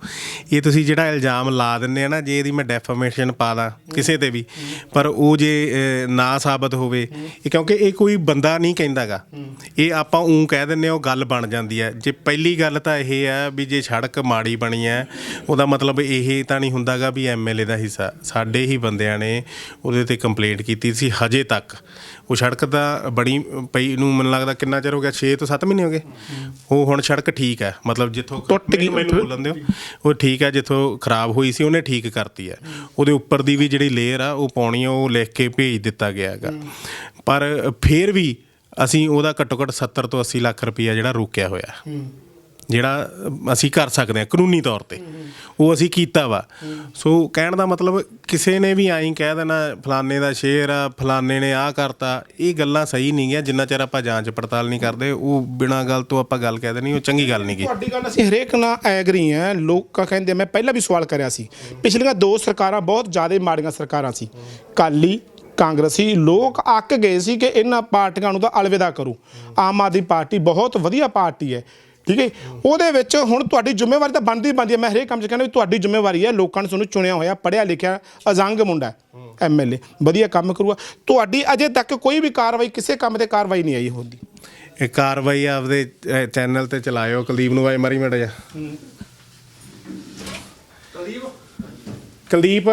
S1: ਇਹ ਤੁਸੀਂ ਜਿਹੜਾ ਇਲਜ਼ਾਮ ਲਾ ਦਿੰਦੇ ਆ ਨਾ, ਜੇ ਇਹਦੀ ਮੈਂ ਡੈਫਾਮੇਸ਼ਨ ਪਾ ਦਾਂ ਕਿਸੇ ਤੇ ਵੀ, ਪਰ ਉਹ ਜੇ ਨਾ ਸਾਬਤ ਹੋਵੇ ਕਿਉਂਕਿ ਇਹ ਕੋਈ ਬੰਦਾ ਨਹੀਂ ਕਹਿੰਦਾਗਾ। ਇਹ ਆਪਾਂ ਉਂ ਕਹਿ ਦਿੰਦੇ ਆ, ਉਹ ਗੱਲ ਬਣ ਜਾਂਦੀ ਹੈ ਜੇ ਪਹਿਲੀ ਗੱਲ ਤਾਂ ਇਹ ਹੈ ਵੀ ਜੇ ਸੜਕ ਮਾੜੀ ਬਣੀ ਹੈ ਉਹਦਾ ਮਤਲਬ ਇਹ ਤਾਂ ਨਹੀਂ ਹੁੰਦਾਗਾ ਵੀ ਐਮਐਲਏ ਦਾ ਹਿੱਸਾ। ਸਾਡੇ ਹੀ ਬੰਦਿਆਂ ਨੇ ਉਹਦੇ ਤੇ ਕੰਪਲੇਂਟ ਕੀਤੀ ਸੀ ਹਜੇ ਤੱਕ। ਉਹ ਸੜਕ ਤਾਂ ਬੜੀ ਪਈ ਨੂੰ ਮੈਨੂੰ ਲੱਗਦਾ ਕਿੰਨਾ ਚਿਰ ਹੋ ਗਿਆ 6 ਤੋਂ 7 ਮਹੀਨੇ ਹੋ ਗਏ। ਉਹ ਹੁਣ ਸੜਕ ਠੀਕ ਹੈ ਮਤਲਬ ਜਿੱਥੋਂ
S2: ਟੁੱਟ ਗਈ।
S1: ਮੈਨੂੰ- ਬੋਲਣ ਦਿਓ। ਉਹ ਠੀਕ ਹੈ ਜਿੱਥੋਂ ਖਰਾਬ ਹੋਈ ਸੀ ਉਹਨੇ ਠੀਕ ਕਰਤੀ ਹੈ। ਉਹਦੇ ਉੱਪਰ ਦੀ ਵੀ ਜਿਹੜੀ ਲੇਅਰ ਆ ਉਹ ਪਾਉਣੀ ਉਹ ਲਿਖ ਕੇ ਭੇਜ ਦਿੱਤਾ ਗਿਆ ਹੈਗਾ। ਪਰ ਫਿਰ ਵੀ ਅਸੀਂ ਉਹਦਾ ਘੱਟੋ ਘੱਟ 70 ਤੋਂ 80 ਲੱਖ ਰੁਪਈਆ ਜਿਹੜਾ ਰੋਕਿਆ ਹੋਇਆ। ਜਿਹੜਾ ਅਸੀਂ ਕਰ ਸਕਦੇ ਹਾਂ, ਕਾਨੂੰਨੀ ਤੌਰ ਤੇ। ਉਹ ਅਸੀਂ ਕੀਤਾ ਵਾ। ਸੋ ਕਹਿਣ ਦਾ ਮਤਲਬ ਕਿਸੇ ਨੇ ਵੀ ਆਈ ਕਹਿ ਦੇਣਾ, ਫਲਾਣੇ ਦਾ ਸ਼ੇਰ ਆ, ਫਲਾਣੇ ਨੇ ਆਹ ਕਰਤਾ, ਇਹ ਗੱਲਾਂ ਸਹੀ ਨਹੀਂ ਗਿਆ ਜਿੰਨਾ ਚਿਰ ਆਪਾਂ ਜਾਂਚ ਪੜਤਾਲ ਨਹੀਂ ਕਰਦੇ, ਉਹ ਬਿਨਾਂ ਗੱਲ ਤੋਂ ਆਪਾਂ ਗੱਲ ਕਹਿ ਦੇਣੀ, ਉਹ ਚੰਗੀ ਗੱਲ ਨਹੀਂ ਗੀ
S2: ਤੁਹਾਡੀ ਗੱਲ ਅਸੀਂ ਹਰੇਕ ਨਾਲ ਐਗਰੀ ਹਾਂ ਲੋਕ ਕਹਿੰਦੇ, ਮੈਂ ਪਹਿਲਾਂ ਵੀ ਸਵਾਲ ਕਰਿਆ ਸੀ, ਪਿਛਲੀਆਂ ਦੋ ਸਰਕਾਰਾਂ ਬਹੁਤ ਜ਼ਿਆਦਾ ਮਾੜੀਆਂ ਸਰਕਾਰਾਂ ਸੀ। ਕਾਲੀ ਕਾਂਗਰਸੀ, ਲੋਕ ਅੱਕ ਗਏ ਸੀ ਕਿ ਇਹਨਾਂ ਪਾਰਟੀਆਂ ਨੂੰ ਤਾਂ ਅਲਵਿਦਾ ਕਰੂ। ਆਮ ਆਦਮੀ ਪਾਰਟੀ ਬਹੁਤ ਵਧੀਆ ਪਾਰਟੀ ਹੈ। ਠੀਕ ਹੈ ਉਹਦੇ ਵਿੱਚ ਹੁਣ ਤੁਹਾਡੀ ਜ਼ਿੰਮੇਵਾਰੀ ਤਾਂ ਬਣਦੀ ਬਣਦੀ ਹੈ। ਮੈਂ ਹਰੇਕ ਕੰਮ 'ਚ ਕਹਿੰਦਾ ਵੀ ਤੁਹਾਡੀ ਜ਼ਿੰਮੇਵਾਰੀ ਹੈ ਲੋਕਾਂ ਨੇ ਤੁਹਾਨੂੰ ਚੁਣਿਆ ਹੋਇਆ ਪੜ੍ਹਿਆ ਲਿਖਿਆ ਅਜ਼ੰਗ ਮੁੰਡਾ ਐਮਐਲਏ ਵਧੀਆ ਕੰਮ ਕਰੂਗਾ। ਤੁਹਾਡੀ ਅਜੇ ਤੱਕ ਕੋਈ ਵੀ ਕਾਰਵਾਈ ਕਿਸੇ ਕੰਮ ਤੇ ਕਾਰਵਾਈ ਨਹੀਂ ਆਈ ਹੁੰਦੀ।
S1: ਇਹ ਕਾਰਵਾਈ ਆਪਦੇ ਚੈਨਲ ਤੇ ਚਲਾਇਓ। ਕੁਲਦੀਪ ਨੂੰ ਆਏ ਮਾਰੀ ਮੜਾ ਜਾ ਕੁਲਦੀਪ?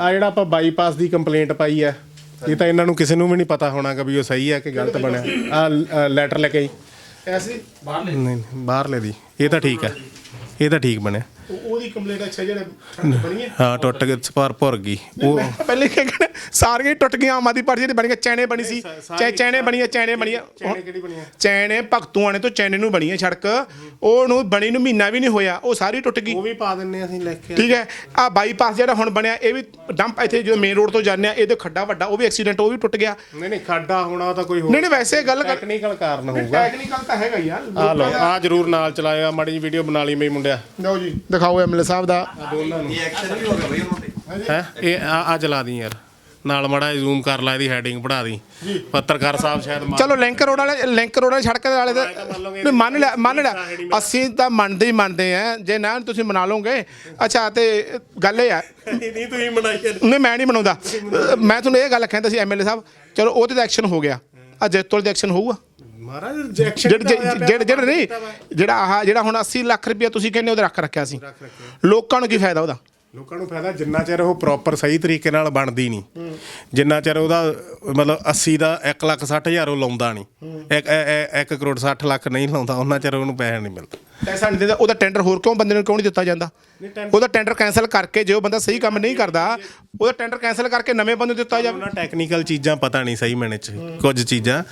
S1: ਆ ਜਿਹੜਾ ਆਪਾਂ ਬਾਈਪਾਸ ਦੀ ਕੰਪਲੇਂਟ ਪਾਈ ਆ ਇਹ ਤਾਂ ਇਹਨਾਂ ਨੂੰ ਕਿਸੇ ਨੂੰ ਵੀ ਨਹੀਂ ਪਤਾ ਹੋਣਾਗਾ ਵੀ ਉਹ ਸਹੀ ਹੈ ਕਿ ਗਲਤ ਬਣਿਆ। ਆ ਲੈਟਰ ਲੈ ਕੇ ਆਈ।
S2: ਐਸੀ
S1: ਨਹੀਂ ਨਹੀਂ, ਬਾਹਰਲੇ ਦੀ। ਇਹ ਤਾਂ ਠੀਕ ਹੈ। ਇਹ ਤਾਂ ਠੀਕ ਬਣਿਆ।
S2: ਉਹਦੀ ਕੰਪਲੇਂਟ ਅੱਛਾ ਜਿਹੜੇ ਬਣੀ ਹੈ
S1: ਹਾਂ ਟੁੱਟ ਕੇ ਸਪਾਰ ਭੁਰ ਗਈ। ਉਹ
S2: ਮੈਂ ਪਹਿਲੇ ਕੀ ਕਹਿੰਦਾ ਸਾਰੀਆਂ ਹੀ ਟੁੱਟ ਗਈਆਂ ਆਮ ਆਦਮੀ ਪਾਰਟੀ ਦੀ ਬਣੀ ਚੈਣੇ ਬਣੀ ਸੀ। ਚੈ ਚੈਣੇ ਬਣੀਆਂ ਚੈਣੇ ਬਣੀਆਂ।
S1: ਚੈਣੇ ਕਿਹੜੀ ਬਣੀ ਆ?
S2: ਚੈਣੇ ਭਗਤੂਆਣੇ ਤੋਂ ਚੈਣੇ ਨੂੰ ਬਣੀ ਹੈ ਸੜਕ। ਉਹਨੂੰ ਬਣੀ ਨੂੰ ਮਹੀਨਾ ਵੀ ਨਹੀਂ ਹੋਇਆ ਉਹ ਸਾਰੀ ਟੁੱਟ ਗਈ।
S1: ਉਹ ਵੀ ਪਾ ਦਿੰਨੇ ਅਸੀਂ ਲਿਖ ਕੇ।
S2: ਠੀਕ ਹੈ। ਆ ਬਾਈਪਾਸ ਜਿਹੜਾ ਹੁਣ ਬਣਿਆ ਇਹ ਵੀ ਡੰਪ ਇੱਥੇ ਜਦੋਂ ਮੇਨ ਰੋਡ ਤੋਂ ਜਾਂਦੇ ਆ ਇਹਦੇ ਖੱਡਾ ਵੱਡਾ ਉਹ ਵੀ ਐਕਸੀਡੈਂਟ ਉਹ ਵੀ ਟੁੱਟ ਗਿਆ।
S1: ਨਹੀਂ ਨਹੀਂ ਖਾਡਾ ਹੋਣਾ ਉਹ ਤਾਂ ਕੋਈ ਹੋਰ
S2: ਨਹੀਂ ਨਹੀਂ ਵੈਸੇ ਗੱਲ ਕਰ
S1: ਟੈਕਨੀਕਲ ਕਾਰਨ ਹੋਊਗਾ।
S2: ਟੈਕਨੀਕਲ ਤਾਂ ਹੈਗਾ ਯਾਰ
S1: ਆ। ਲਓ ਆ ਜਰੂਰ ਨਾਲ ਚਲਾਇਆ ਮਾੜੀ ਜੀ ਵੀਡੀਓ ਬਣਾ ਲਈ ਮੇਰੀ ਮੁੰਡਿਆ।
S2: ਲਓ ਜੀ ਦਿਖਾਓ ਐਮਐਲਏ ਸਾਹਿਬ ਦਾ।
S3: ਇਹ ਹੋ
S1: ਆ ਚਲਾ ਦੀ ਯਾਰ। ਨਾਲ ਮੜਾ ਜ਼ੂਮ ਕਰ ਲਾ ਇਹਦੀ ਹੈਡਿੰਗ ਪੜਾ ਦੀ। ਪੱਤਰਕਾਰ ਸਾਹਿਬ ਸ਼ਾਇਦ ਮੰਨ-
S2: ਚਲੋ ਲਿੰਕ ਰੋਡ ਵਾਲੇ ਲਿੰਕ ਰੋਡ ਵਾਲੇ ਸੜਕ ਦੇ ਵਾਲੇ
S1: ਤਾਂ ਮੰਨ
S2: ਲਿਆ ਮੰਨ ਲਿਆ। ਅਸੀਂ ਤਾਂ ਮੰਨਦੇ ਹੀ ਮੰਨਦੇ ਆ। ਜੇ ਨਾ ਤੁਸੀਂ ਮਨਾ ਲਓਗੇ ਅੱਛਾ ਤੇ ਗੱਲ ਇਹ ਆ
S1: ਨਹੀਂ ਨਹੀਂ ਤੁਸੀਂ ਬਣਾਈ ਜਾਂਦੇ।
S2: ਨਹੀਂ ਮੈਂ ਨਹੀਂ ਅ, ਮੈਂ ਤੁਹਾਨੂੰ ਇਹ ਗੱਲ ਕਹਿੰਦਾ ਸੀ ਐਮਐਲਏ ਸਾਹਿਬ। ਚਲੋ ਉਹਦੇ ਤੇ ਐਕਸ਼ਨ ਹੋ ਗਿਆ। ਆ ਜੈਤੋਲ ਦੇ ਐਕਸ਼ਨ ਹੋਊਗਾ।
S1: ਮਹਾਰਾਜ ਰਿਜੈਕਸ਼ਨ
S2: ਜਿਹੜੇ ਜਿਹੜੇ ਜਿਹੜੇ ਨਹੀਂ ਜਿਹੜਾ ਆਹ ਜਿਹੜਾ ਹੁਣ 80 ਲੱਖ ਰੁਪਇਆ ਤੁਸੀਂ ਕਹਿੰਦੇ ਉਹਦੇ ਰੱਖ ਰੱਖਿਆ ਸੀ। ਲੋਕਾਂ ਨੂੰ ਕੀ ਫਾਇਦਾ ਉਹਦਾ?
S1: ਲੋਕਾਂ ਨੂੰ ਫਾਇਦਾ ਜਿੰਨਾ ਚਿਰ ਉਹ ਪ੍ਰੋਪਰ ਸਹੀ ਤਰੀਕੇ ਨਾਲ ਬਣਦੀ ਨਹੀਂ। ਜਿੰਨਾ ਚਿਰ ਉਹਦਾ ਮਤਲਬ 80 ਦਾ 1 ਲੱਖ 60 ਹਜ਼ਾਰ ਉਹ ਲਾਉਂਦਾ ਨਹੀਂ। 1 ਕਰੋੜ 60 ਲੱਖ ਨਹੀਂ ਲਾਉਂਦਾ ਉਹਨਾਂ ਚਿਰ ਉਹਨੂੰ ਪੈਸਾ ਨਹੀਂ ਮਿਲਦਾ।
S2: ਪੈਸਾ ਨਹੀਂ ਦਿੰਦਾ ਉਹਦਾ ਟੈਂਡਰ ਹੋਰ ਕਿਉਂ ਬੰਦੇ ਨੂੰ ਕਿਉਂ ਨਹੀਂ ਦਿੱਤਾ ਜਾਂਦਾ? ਉਹਦਾ ਟੈਂਡਰ ਕੈਨਸਲ ਕਰਕੇ ਜੇ ਉਹ ਬੰਦਾ ਸਹੀ ਕੰਮ ਨਹੀਂ ਕਰਦਾ ਉਹਦਾ ਟੈਂਡਰ ਕੈਨਸਲ ਕਰਕੇ ਨਵੇਂ ਬੰਦੇ ਨੂੰ ਦਿੱਤਾ ਜਾਵੇ।
S1: ਉਹਨਾਂ ਟੈਕਨੀਕਲ ਚੀਜ਼ਾਂ ਪਤਾ ਨਹੀਂ ਸਹੀ ਮੈਨੇ ਚ ਕੁਝ ਚੀਜ਼ਾਂ।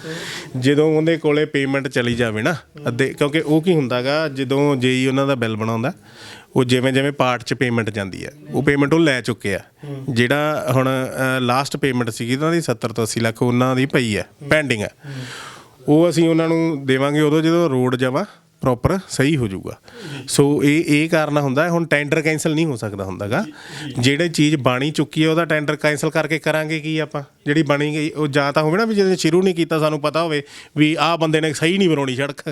S1: ਜਦੋਂ ਉਹਦੇ ਕੋਲੇ ਪੇਮੈਂਟ ਚਲੀ ਜਾਵੇ ਨਾ ਅੱਧੇ ਕਿਉਂਕਿ ਉਹ ਕੀ ਹੁੰਦਾਗਾ ਜਦੋਂ ਜੇਈ ਉਹਨਾਂ ਦਾ ਬਿੱਲ ਬਣਾਉਂਦਾ ਉਹ ਜਿਵੇਂ ਜਿਵੇਂ ਪਾਰਟ ਚ ਪੇਮੈਂਟ ਜਾਂਦੀ ਹੈ ਉਹ ਪੇਮੈਂਟ ਉਹ ਲੈ ਚੁੱਕੇ ਆ। ਜਿਹੜਾ ਹੁਣ ਲਾਸਟ ਪੇਮੈਂਟ ਸੀਗੀ ਉਹਨਾਂ ਦੀ 70 ਤੋਂ 80 ਲੱਖ ਉਹਨਾਂ ਦੀ ਪਈ ਹੈ ਪੈਂਡਿੰਗ ਹੈ। ਉਹ ਅਸੀਂ ਉਹਨਾਂ ਨੂੰ ਦੇਵਾਂਗੇ ਉਦੋਂ ਜਦੋਂ ਰੋਡ ਜਮਾ ਪ੍ਰੋਪਰ ਸਹੀ ਹੋ ਜਾਊਗਾ। ਸੋ ਇਹ ਇਹ ਕਾਰਨ ਹੁੰਦਾ ਹੈ, ਹੁਣ ਟੈਂਡਰ ਕੈਨਸਲ ਨਹੀਂ ਹੋ ਸਕਦਾ ਹੁੰਦਾਗਾ। ਜਿਹੜੇ ਚੀਜ਼ ਬਣੀ ਚੁੱਕੀ ਹੈ ਉਹਦਾ ਟੈਂਡਰ ਕੈਨਸਲ ਕਰਕੇ ਕਰਾਂਗੇ ਕੀ ਆਪਾਂ? ਜਿਹੜੀ ਬਣੀ ਗਈ ਉਹ ਜਾਂ ਤਾਂ ਹੋਵੇ ਨਾ ਵੀ ਜਦੋਂ ਸ਼ੁਰੂ ਨਹੀਂ ਕੀਤਾ ਸਾਨੂੰ ਪਤਾ ਹੋਵੇ ਵੀ ਆਹ ਬੰਦੇ ਨੇ ਸਹੀ ਨਹੀਂ ਬਣਾਉਣੀ ਸੜਕ।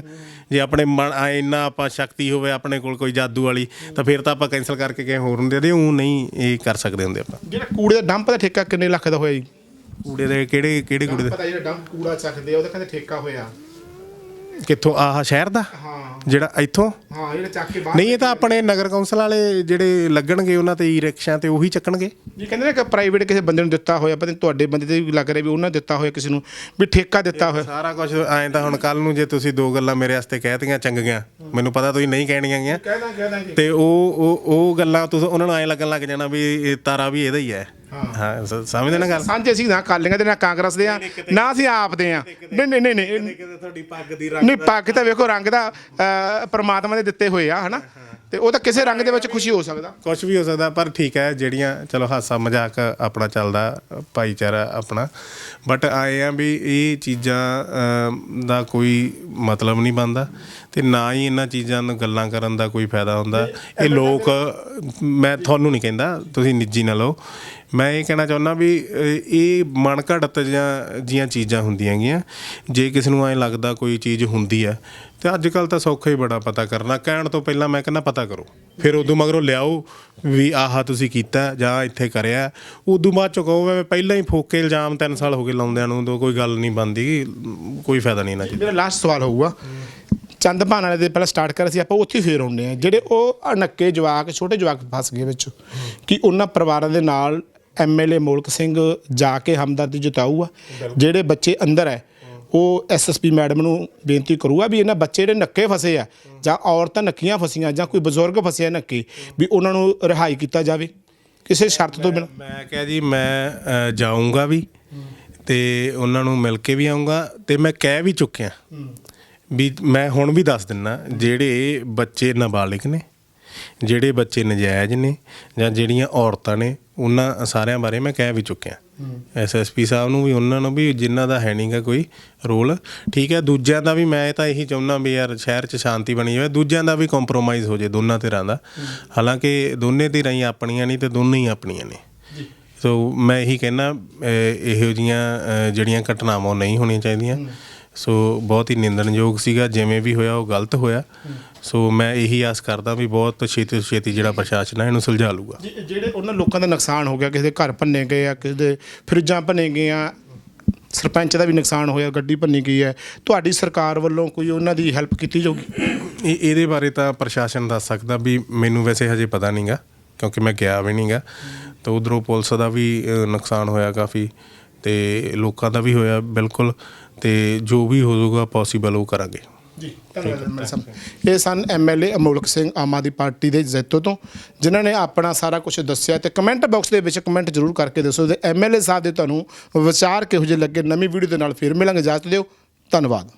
S1: ਜੇ ਆਪਣੇ ਮਨ ਇੰਨਾ ਆਪਾਂ ਸ਼ਕਤੀ ਹੋਵੇ ਆਪਣੇ ਕੋਲ ਕੋਈ ਜਾਦੂ ਵਾਲੀ ਤਾਂ ਫਿਰ ਤਾਂ ਆਪਾਂ ਕੈਨਸਲ ਕਰਕੇ ਕਿਸੇ ਹੋਰ ਨੂੰ ਦੇ ਦੇ ਉਹ ਨਹੀਂ ਇਹ ਕਰ ਸਕਦੇ ਹੁੰਦੇ ਆਪਾਂ।
S2: ਜਿਹੜਾ ਕੂੜੇ ਦਾ ਡੰਪ ਦਾ ਠੇਕਾ ਕਿੰਨੇ ਲੱਖ ਦਾ ਹੋਇਆ ਜੀ?
S1: ਕੂੜੇ ਦੇ ਕਿਹੜੇ ਕਿਹੜੇ ਕੂੜੇ ਦੇ?
S2: ਪਤਾ ਜਿਹੜਾ ਡੰਪ ਕੂੜਾ ਚੱਕਦੇ ਆ ਉਹਦਾ ਕਹਿੰਦੇ ਠੇਕਾ ਹੋਇਆ।
S1: ਕਿੱਥੋਂ? ਆਹ ਸ਼ਹਿਰ ਦਾ?
S2: ਹਾਂ।
S1: ਜਿਹੜਾ ਇੱਥੋਂ?
S2: ਹਾਂ ਜਿਹੜਾ ਚੱਕ ਕੇ ਬਾਹਰ
S1: ਨਹੀਂ ਇਹ ਤਾਂ ਆਪਣੇ ਨਗਰ ਕੌਂਸਲ ਵਾਲੇ ਜਿਹੜੇ ਲੱਗਣਗੇ ਉਹਨਾਂ ਤੇ ਈ ਰਿਕਸ਼ਾ ਤੇ ਉਹੀ ਚੱਕਣਗੇ?
S2: ਜੀ ਕਹਿੰਦੇ ਨੇ ਕਿ ਪ੍ਰਾਈਵੇਟ ਕਿਸੇ ਬੰਦੇ ਨੂੰ ਦਿੱਤਾ ਹੋਇਆ ਪਤਾ ਨਹੀਂ ਤੁਹਾਡੇ ਬੰਦੇ ਤੇ ਵੀ ਲੱਗ ਰਿਹਾ ਵੀ ਉਹਨਾਂ ਨੇ ਦਿੱਤਾ ਹੋਇਆ ਕਿਸੇ ਨੂੰ ਵੀ ਠੇਕਾ ਦਿੱਤਾ ਹੋਇਆ।
S1: ਸਾਰਾ ਕੁਝ ਐਂ ਤਾਂ ਹੁਣ ਕੱਲ ਨੂੰ ਜੇ ਤੁਸੀਂ ਦੋ ਗੱਲਾਂ ਮੇਰੇ ਵਾਸਤੇ ਕਹਿਤੀਆਂ ਚੰਗੀਆਂ। ਮੈਨੂੰ ਪਤਾ ਤੁਸੀਂ ਨਹੀਂ ਕਹਿਣੀਆਂ ਗੀਆਂ। ਤੇ ਉਹ ਉਹ ਉਹ ਗੱਲਾਂ ਤੁਸੀਂ ਉਹਨਾਂ ਨੂੰ ਐਂ ਲੱਗਣ ਲੱਗ ਜਾਣਾ ਵੀ ਇਹ ਤਾਰਾ ਵੀ ਇਹਦਾ ਹੀ ਹੈ। ਹਾਂ। ਸ- ਸਮਝਦੇ ਨਾ ਗੱਲ?
S2: ਸਾਂਝੇ ਅਸੀਂ ਨਾ ਕਾਲੀਆਂ ਦੇ ਨਾ ਕਾਂਗਰਸ ਦੇ ਆ ਨਾ ਅਸੀਂ ਆਪ ਦੇ ਆ। ਨਹੀਂ ਨਹੀਂ ਨਹੀਂ ਨਹੀਂ।
S1: ਕਿਤੇ ਤੁਹਾਡੀ ਪੱਗ ਦੀ
S2: ਨਹੀਂ ਪੱਗ ਤਾਂ ਵੇਖੋ ਰੰਗ ਦਾ ਅਹ, ਪ੍ਰਮਾਤਮਾ ਦੇ ਦਿੱਤੇ ਹੋਏ ਆ ਹਨਾ? ਤੇ ਉਹ ਤਾਂ ਕਿਸੇ ਰੰਗ ਦੇ ਵਿੱਚ ਖੁਸ਼ੀ ਹੋ ਸਕਦਾ।
S1: ਕੁਝ ਵੀ ਹੋ ਸਕਦਾ ਪਰ ਠੀਕ ਹੈ ਜਿਹੜੀਆਂ ਚਲੋ ਹਾਸਾ ਮਜ਼ਾਕ ਆਪਣਾ ਚੱਲਦਾ ਭਾਈਚਾਰਾ ਆਪਣਾ। ਬਟ ਆਏ ਆ ਵੀ ਇਹ ਚੀਜ਼ਾਂ ਅਮ, ਦਾ ਕੋਈ ਮਤਲਬ ਨਹੀਂ ਬਣਦਾ ਤੇ ਨਾ ਹੀ ਇਹਨਾਂ ਚੀਜ਼ਾਂ ਨੂੰ ਗੱਲਾਂ ਕਰਨ ਦਾ ਕੋਈ ਫਾਇਦਾ ਹੁੰਦਾ। ਇਹ ਲੋਕ ਮੈਂ ਤੁਹਾਨੂੰ ਨਹੀਂ ਕਹਿੰਦਾ ਤੁਸੀਂ ਨਿੱਜੀ ਨਾ ਲਓ। ਮੈਂ ਇਹ ਕਹਿਣਾ ਚਾਹੁੰਦਾ ਵੀ ਅ, ਇਹ ਮਨ ਘੜਤ ਜਾਂ ਜੀਆਂ ਚੀਜ਼ਾਂ ਹੁੰਦੀਆਂ ਗੀਆਂ ਜੇ ਕਿਸੇ ਨੂੰ ਐ ਲੱਗਦਾ ਕੋਈ ਚੀਜ਼ ਹੁੰਦੀ ਹੈ ਤੇ ਅੱਜ ਕੱਲ ਤਾਂ ਸੌਖਾ ਹੀ ਬੜਾ ਪਤਾ ਕਰਨਾ। ਕਹਿਣ ਤੋਂ ਪਹਿਲਾਂ ਮੈਂ ਕਹਿੰਦਾ ਪਤਾ ਕਰੋ। ਫਿਰ ਉਦੋਂ ਮਗਰੋਂ ਲਿਆਓ ਵੀ ਆਹ ਤੁਸੀਂ ਕੀਤਾ ਜਾਂ ਇੱਥੇ ਕਰਿਆ। ਉਦੋਂ ਬਾਅਦ ਚ ਕਹੋ ਮੈਂ ਪਹਿਲਾਂ ਹੀ ਫੋਕੇ ਇਲਜ਼ਾਮ 3 ਸਾਲ ਹੋ ਗਏ ਲਾਉਂਦਿਆਂ ਨੂੰ ਉਦੋਂ ਕੋਈ ਗੱਲ ਨਹੀਂ ਬਣਦੀ। ਕੋਈ ਫਾਇਦਾ ਨਹੀਂ ਇਹਨਾਂ ਚੀਜ਼ਾਂ
S2: ਮੇਰਾ ਲਾਸਟ ਸਵਾਲ ਹੋਊਗਾ ਚੰਦ ਭਾਨ ਵਾਲੇ ਦੇ ਪਹਿਲਾਂ ਸਟਾਰਟ ਕਰ ਸੀ ਆਪਾਂ ਉੱਥੇ ਫੇਰ ਆਉਂਦੇ ਆ ਜਿਹੜੇ ਉਹ ਅਨੱਕੇ ਜਵਾਕ ਛੋਟੇ ਜਵਾਕ ਫਸ ਗਏ ਵਿੱਚ ਕਿ ਉਹਨਾਂ ਪਰਿਵਾਰਾਂ ਦੇ ਨਾਲ ਐਮਐਲਏ ਮੋਲਕ ਸਿੰਘ ਜਾ ਕੇ ਹਮਦਰਦੀ ਜਤਾਊਗਾ। ਜਿਹੜੇ ਬੱਚੇ ਅੰਦਰ ਹੈ ਉਹ ਐਸਐਸਪੀ ਮੈਡਮ ਨੂੰ ਬੇਨਤੀ ਕਰੂਗਾ ਵੀ ਇਹਨਾਂ ਬੱਚੇ ਜਿਹੜੇ ਨੱਕੇ ਫਸੇ ਆ ਜਾਂ ਔਰਤਾਂ ਨੱਕੀਆਂ ਫਸੀਆਂ ਜਾਂ ਕੋਈ ਬਜ਼ੁਰਗ ਫਸਿਆ ਨੱਕੇ ਵੀ ਉਹਨਾਂ ਨੂੰ ਰਿਹਾਈ ਕੀਤਾ ਜਾਵੇ। ਕਿਸੇ ਸ਼ਰਤ ਤੋਂ ਬਿਨਾਂ।
S1: ਮੈਂ ਕਿਹਾ ਜੀ ਮੈਂ ਜਾਊਂਗਾ ਵੀ ਤੇ ਉਹਨਾਂ ਨੂੰ ਮਿਲ ਕੇ ਵੀ ਆਉਂਗਾ ਤੇ ਮੈਂ ਕਹਿ ਵੀ ਚੁੱਕਿਆ। ਵੀ ਮੈਂ ਹੁਣ ਵੀ ਦੱਸ ਦਿੰਨਾ ਜਿਹੜੇ ਬੱਚੇ ਨਾਬਾਲਿਗ ਨੇ ਜਿਹੜੇ ਬੱਚੇ ਨਜਾਇਜ਼ ਨੇ ਜਾਂ ਜਿਹੜੀਆਂ ਔਰਤਾਂ ਨੇ ਉਹਨਾਂ ਸਾਰਿਆਂ ਬਾਰੇ ਮੈਂ ਕਹਿ ਵੀ ਚੁੱਕਿਆ। ਐਸਐਸਪੀ ਸਾਹਿਬ ਨੂੰ ਵੀ ਉਹਨਾਂ ਨੂੰ ਵੀ ਜਿਨ੍ਹਾਂ ਦਾ ਹੈ ਨਹੀਂਗਾ ਕੋਈ ਰੋਲ। ਠੀਕ ਹੈ ਦੂਜਿਆਂ ਦਾ ਵੀ ਮੈਂ ਤਾਂ ਇਹੀ ਚਾਹੁੰਦਾ ਵੀ ਯਾਰ ਸ਼ਹਿਰ 'ਚ ਸ਼ਾਂਤੀ ਬਣੀ ਜਾਵੇ। ਦੂਜਿਆਂ ਦਾ ਵੀ ਕੰਪਰੋਮਾਈਜ਼ ਹੋ ਜੇ ਦੋਨਾਂ ਧਿਰਾਂ ਦਾ। ਹਾਲਾਂਕਿ ਦੋਨੇ ਧਿਰਾਂ ਹੀ ਆਪਣੀਆਂ ਨਹੀਂ ਤੇ ਦੋਨੇ ਹੀ ਆਪਣੀਆਂ ਨੇ। ਸੋ ਮੈਂ ਇਹੀ ਕਹਿਣਾ ਇਹੋ ਜੀਆਂ ਜਿਹੜੀਆਂ ਘਟਨਾਵਾਂ ਨਹੀਂ ਹੋਣੀਆਂ ਚਾਹੀਦੀਆਂ। ਸੋ ਬਹੁਤ ਹੀ ਨਿੰਦਣਯੋਗ ਸੀਗਾ ਜਿਵੇਂ ਵੀ ਹੋਇਆ ਉਹ ਗਲਤ ਹੋਇਆ। ਸੋ ਮੈਂ ਇਹੀ ਆਸ ਕਰਦਾ ਵੀ ਬਹੁਤ ਛੇਤੀ ਤੋਂ ਛੇਤੀ ਜਿਹੜਾ ਪ੍ਰਸ਼ਾਸਨ ਹੈ ਇਹਨੂੰ ਸੁਲਝਾ ਲੂਗਾ
S2: ਜਿ- ਜਿਹੜੇ ਉਹਨਾਂ ਲੋਕਾਂ ਦਾ ਨੁਕਸਾਨ ਹੋ ਗਿਆ ਕਿਸੇ ਦੇ ਘਰ ਭੰਨੇ ਗਏ ਆ ਕਿਸੇ ਦੇ ਫਰਿੱਜਾਂ ਭੰਨੇ ਗਏ ਆ ਸਰਪੰਚ ਦਾ ਵੀ ਨੁਕਸਾਨ ਹੋਇਆ ਗੱਡੀ ਭੰਨੀ ਗਈ ਹੈ ਤੁਹਾਡੀ ਸਰਕਾਰ ਵੱਲੋਂ ਕੋਈ ਉਹਨਾਂ ਦੀ ਹੈਲਪ ਕੀਤੀ ਜਾਊਗੀ?
S1: ਇਹ ਇਹਦੇ ਬਾਰੇ ਤਾਂ ਪ੍ਰਸ਼ਾਸਨ ਦੱਸ ਸਕਦਾ ਵੀ ਮੈਨੂੰ ਵੈਸੇ ਹਜੇ ਪਤਾ ਨਹੀਂਗਾ ਕਿਉਂਕਿ ਮੈਂ ਗਿਆ ਵੀ ਨਹੀਂਗਾ ਤਾਂ ਉਧਰੋਂ ਪੁਲਿਸ ਦਾ ਵੀ ਅ, ਨੁਕਸਾਨ ਹੋਇਆ ਕਾਫੀ ਤੇ ਲੋਕਾਂ ਦਾ ਵੀ ਹੋਇਆ ਬਿਲਕੁਲ। ਤੇ ਜੋ ਵੀ ਹੋ ਜਾਊਗਾ ਪੋਸੀਬਲ ਉਹ ਕਰਾਂਗੇ।
S2: ਜੀ ਧੰਨਵਾਦ ਐਮਐਲਏ ਸਾਹਿਬ ਇਹ ਸਨ ਐਮਐਲਏ ਅਮੋਲਕ ਸਿੰਘ ਆਮ ਆਦਮੀ ਪਾਰਟੀ ਦੇ ਜੈਤੋ ਤੋਂ ਜਿਨ੍ਹਾਂ ਨੇ ਆਪਣਾ ਸਾਰਾ ਕੁਝ ਦੱਸਿਆ ਤੇ ਕਮੈਂਟ ਬਾਕਸ ਦੇ ਵਿੱਚ ਕਮੈਂਟ ਜ਼ਰੂਰ ਕਰਕੇ ਦੱਸੋ ਤੇ ਐਮਐਲਏ ਸਾਹਿਬ ਦੇ ਤੁਹਾਨੂੰ ਵਿਚਾਰ ਕਿਹੋ ਜਿਹੇ ਲੱਗੇ ਨਵੀਂ ਵੀਡੀਓ ਦੇ ਨਾਲ ਫਿਰ ਮਿਲਾਂਗੇ। ਇਜਾਜ਼ਤ ਦਿਓ। ਧੰਨਵਾਦ।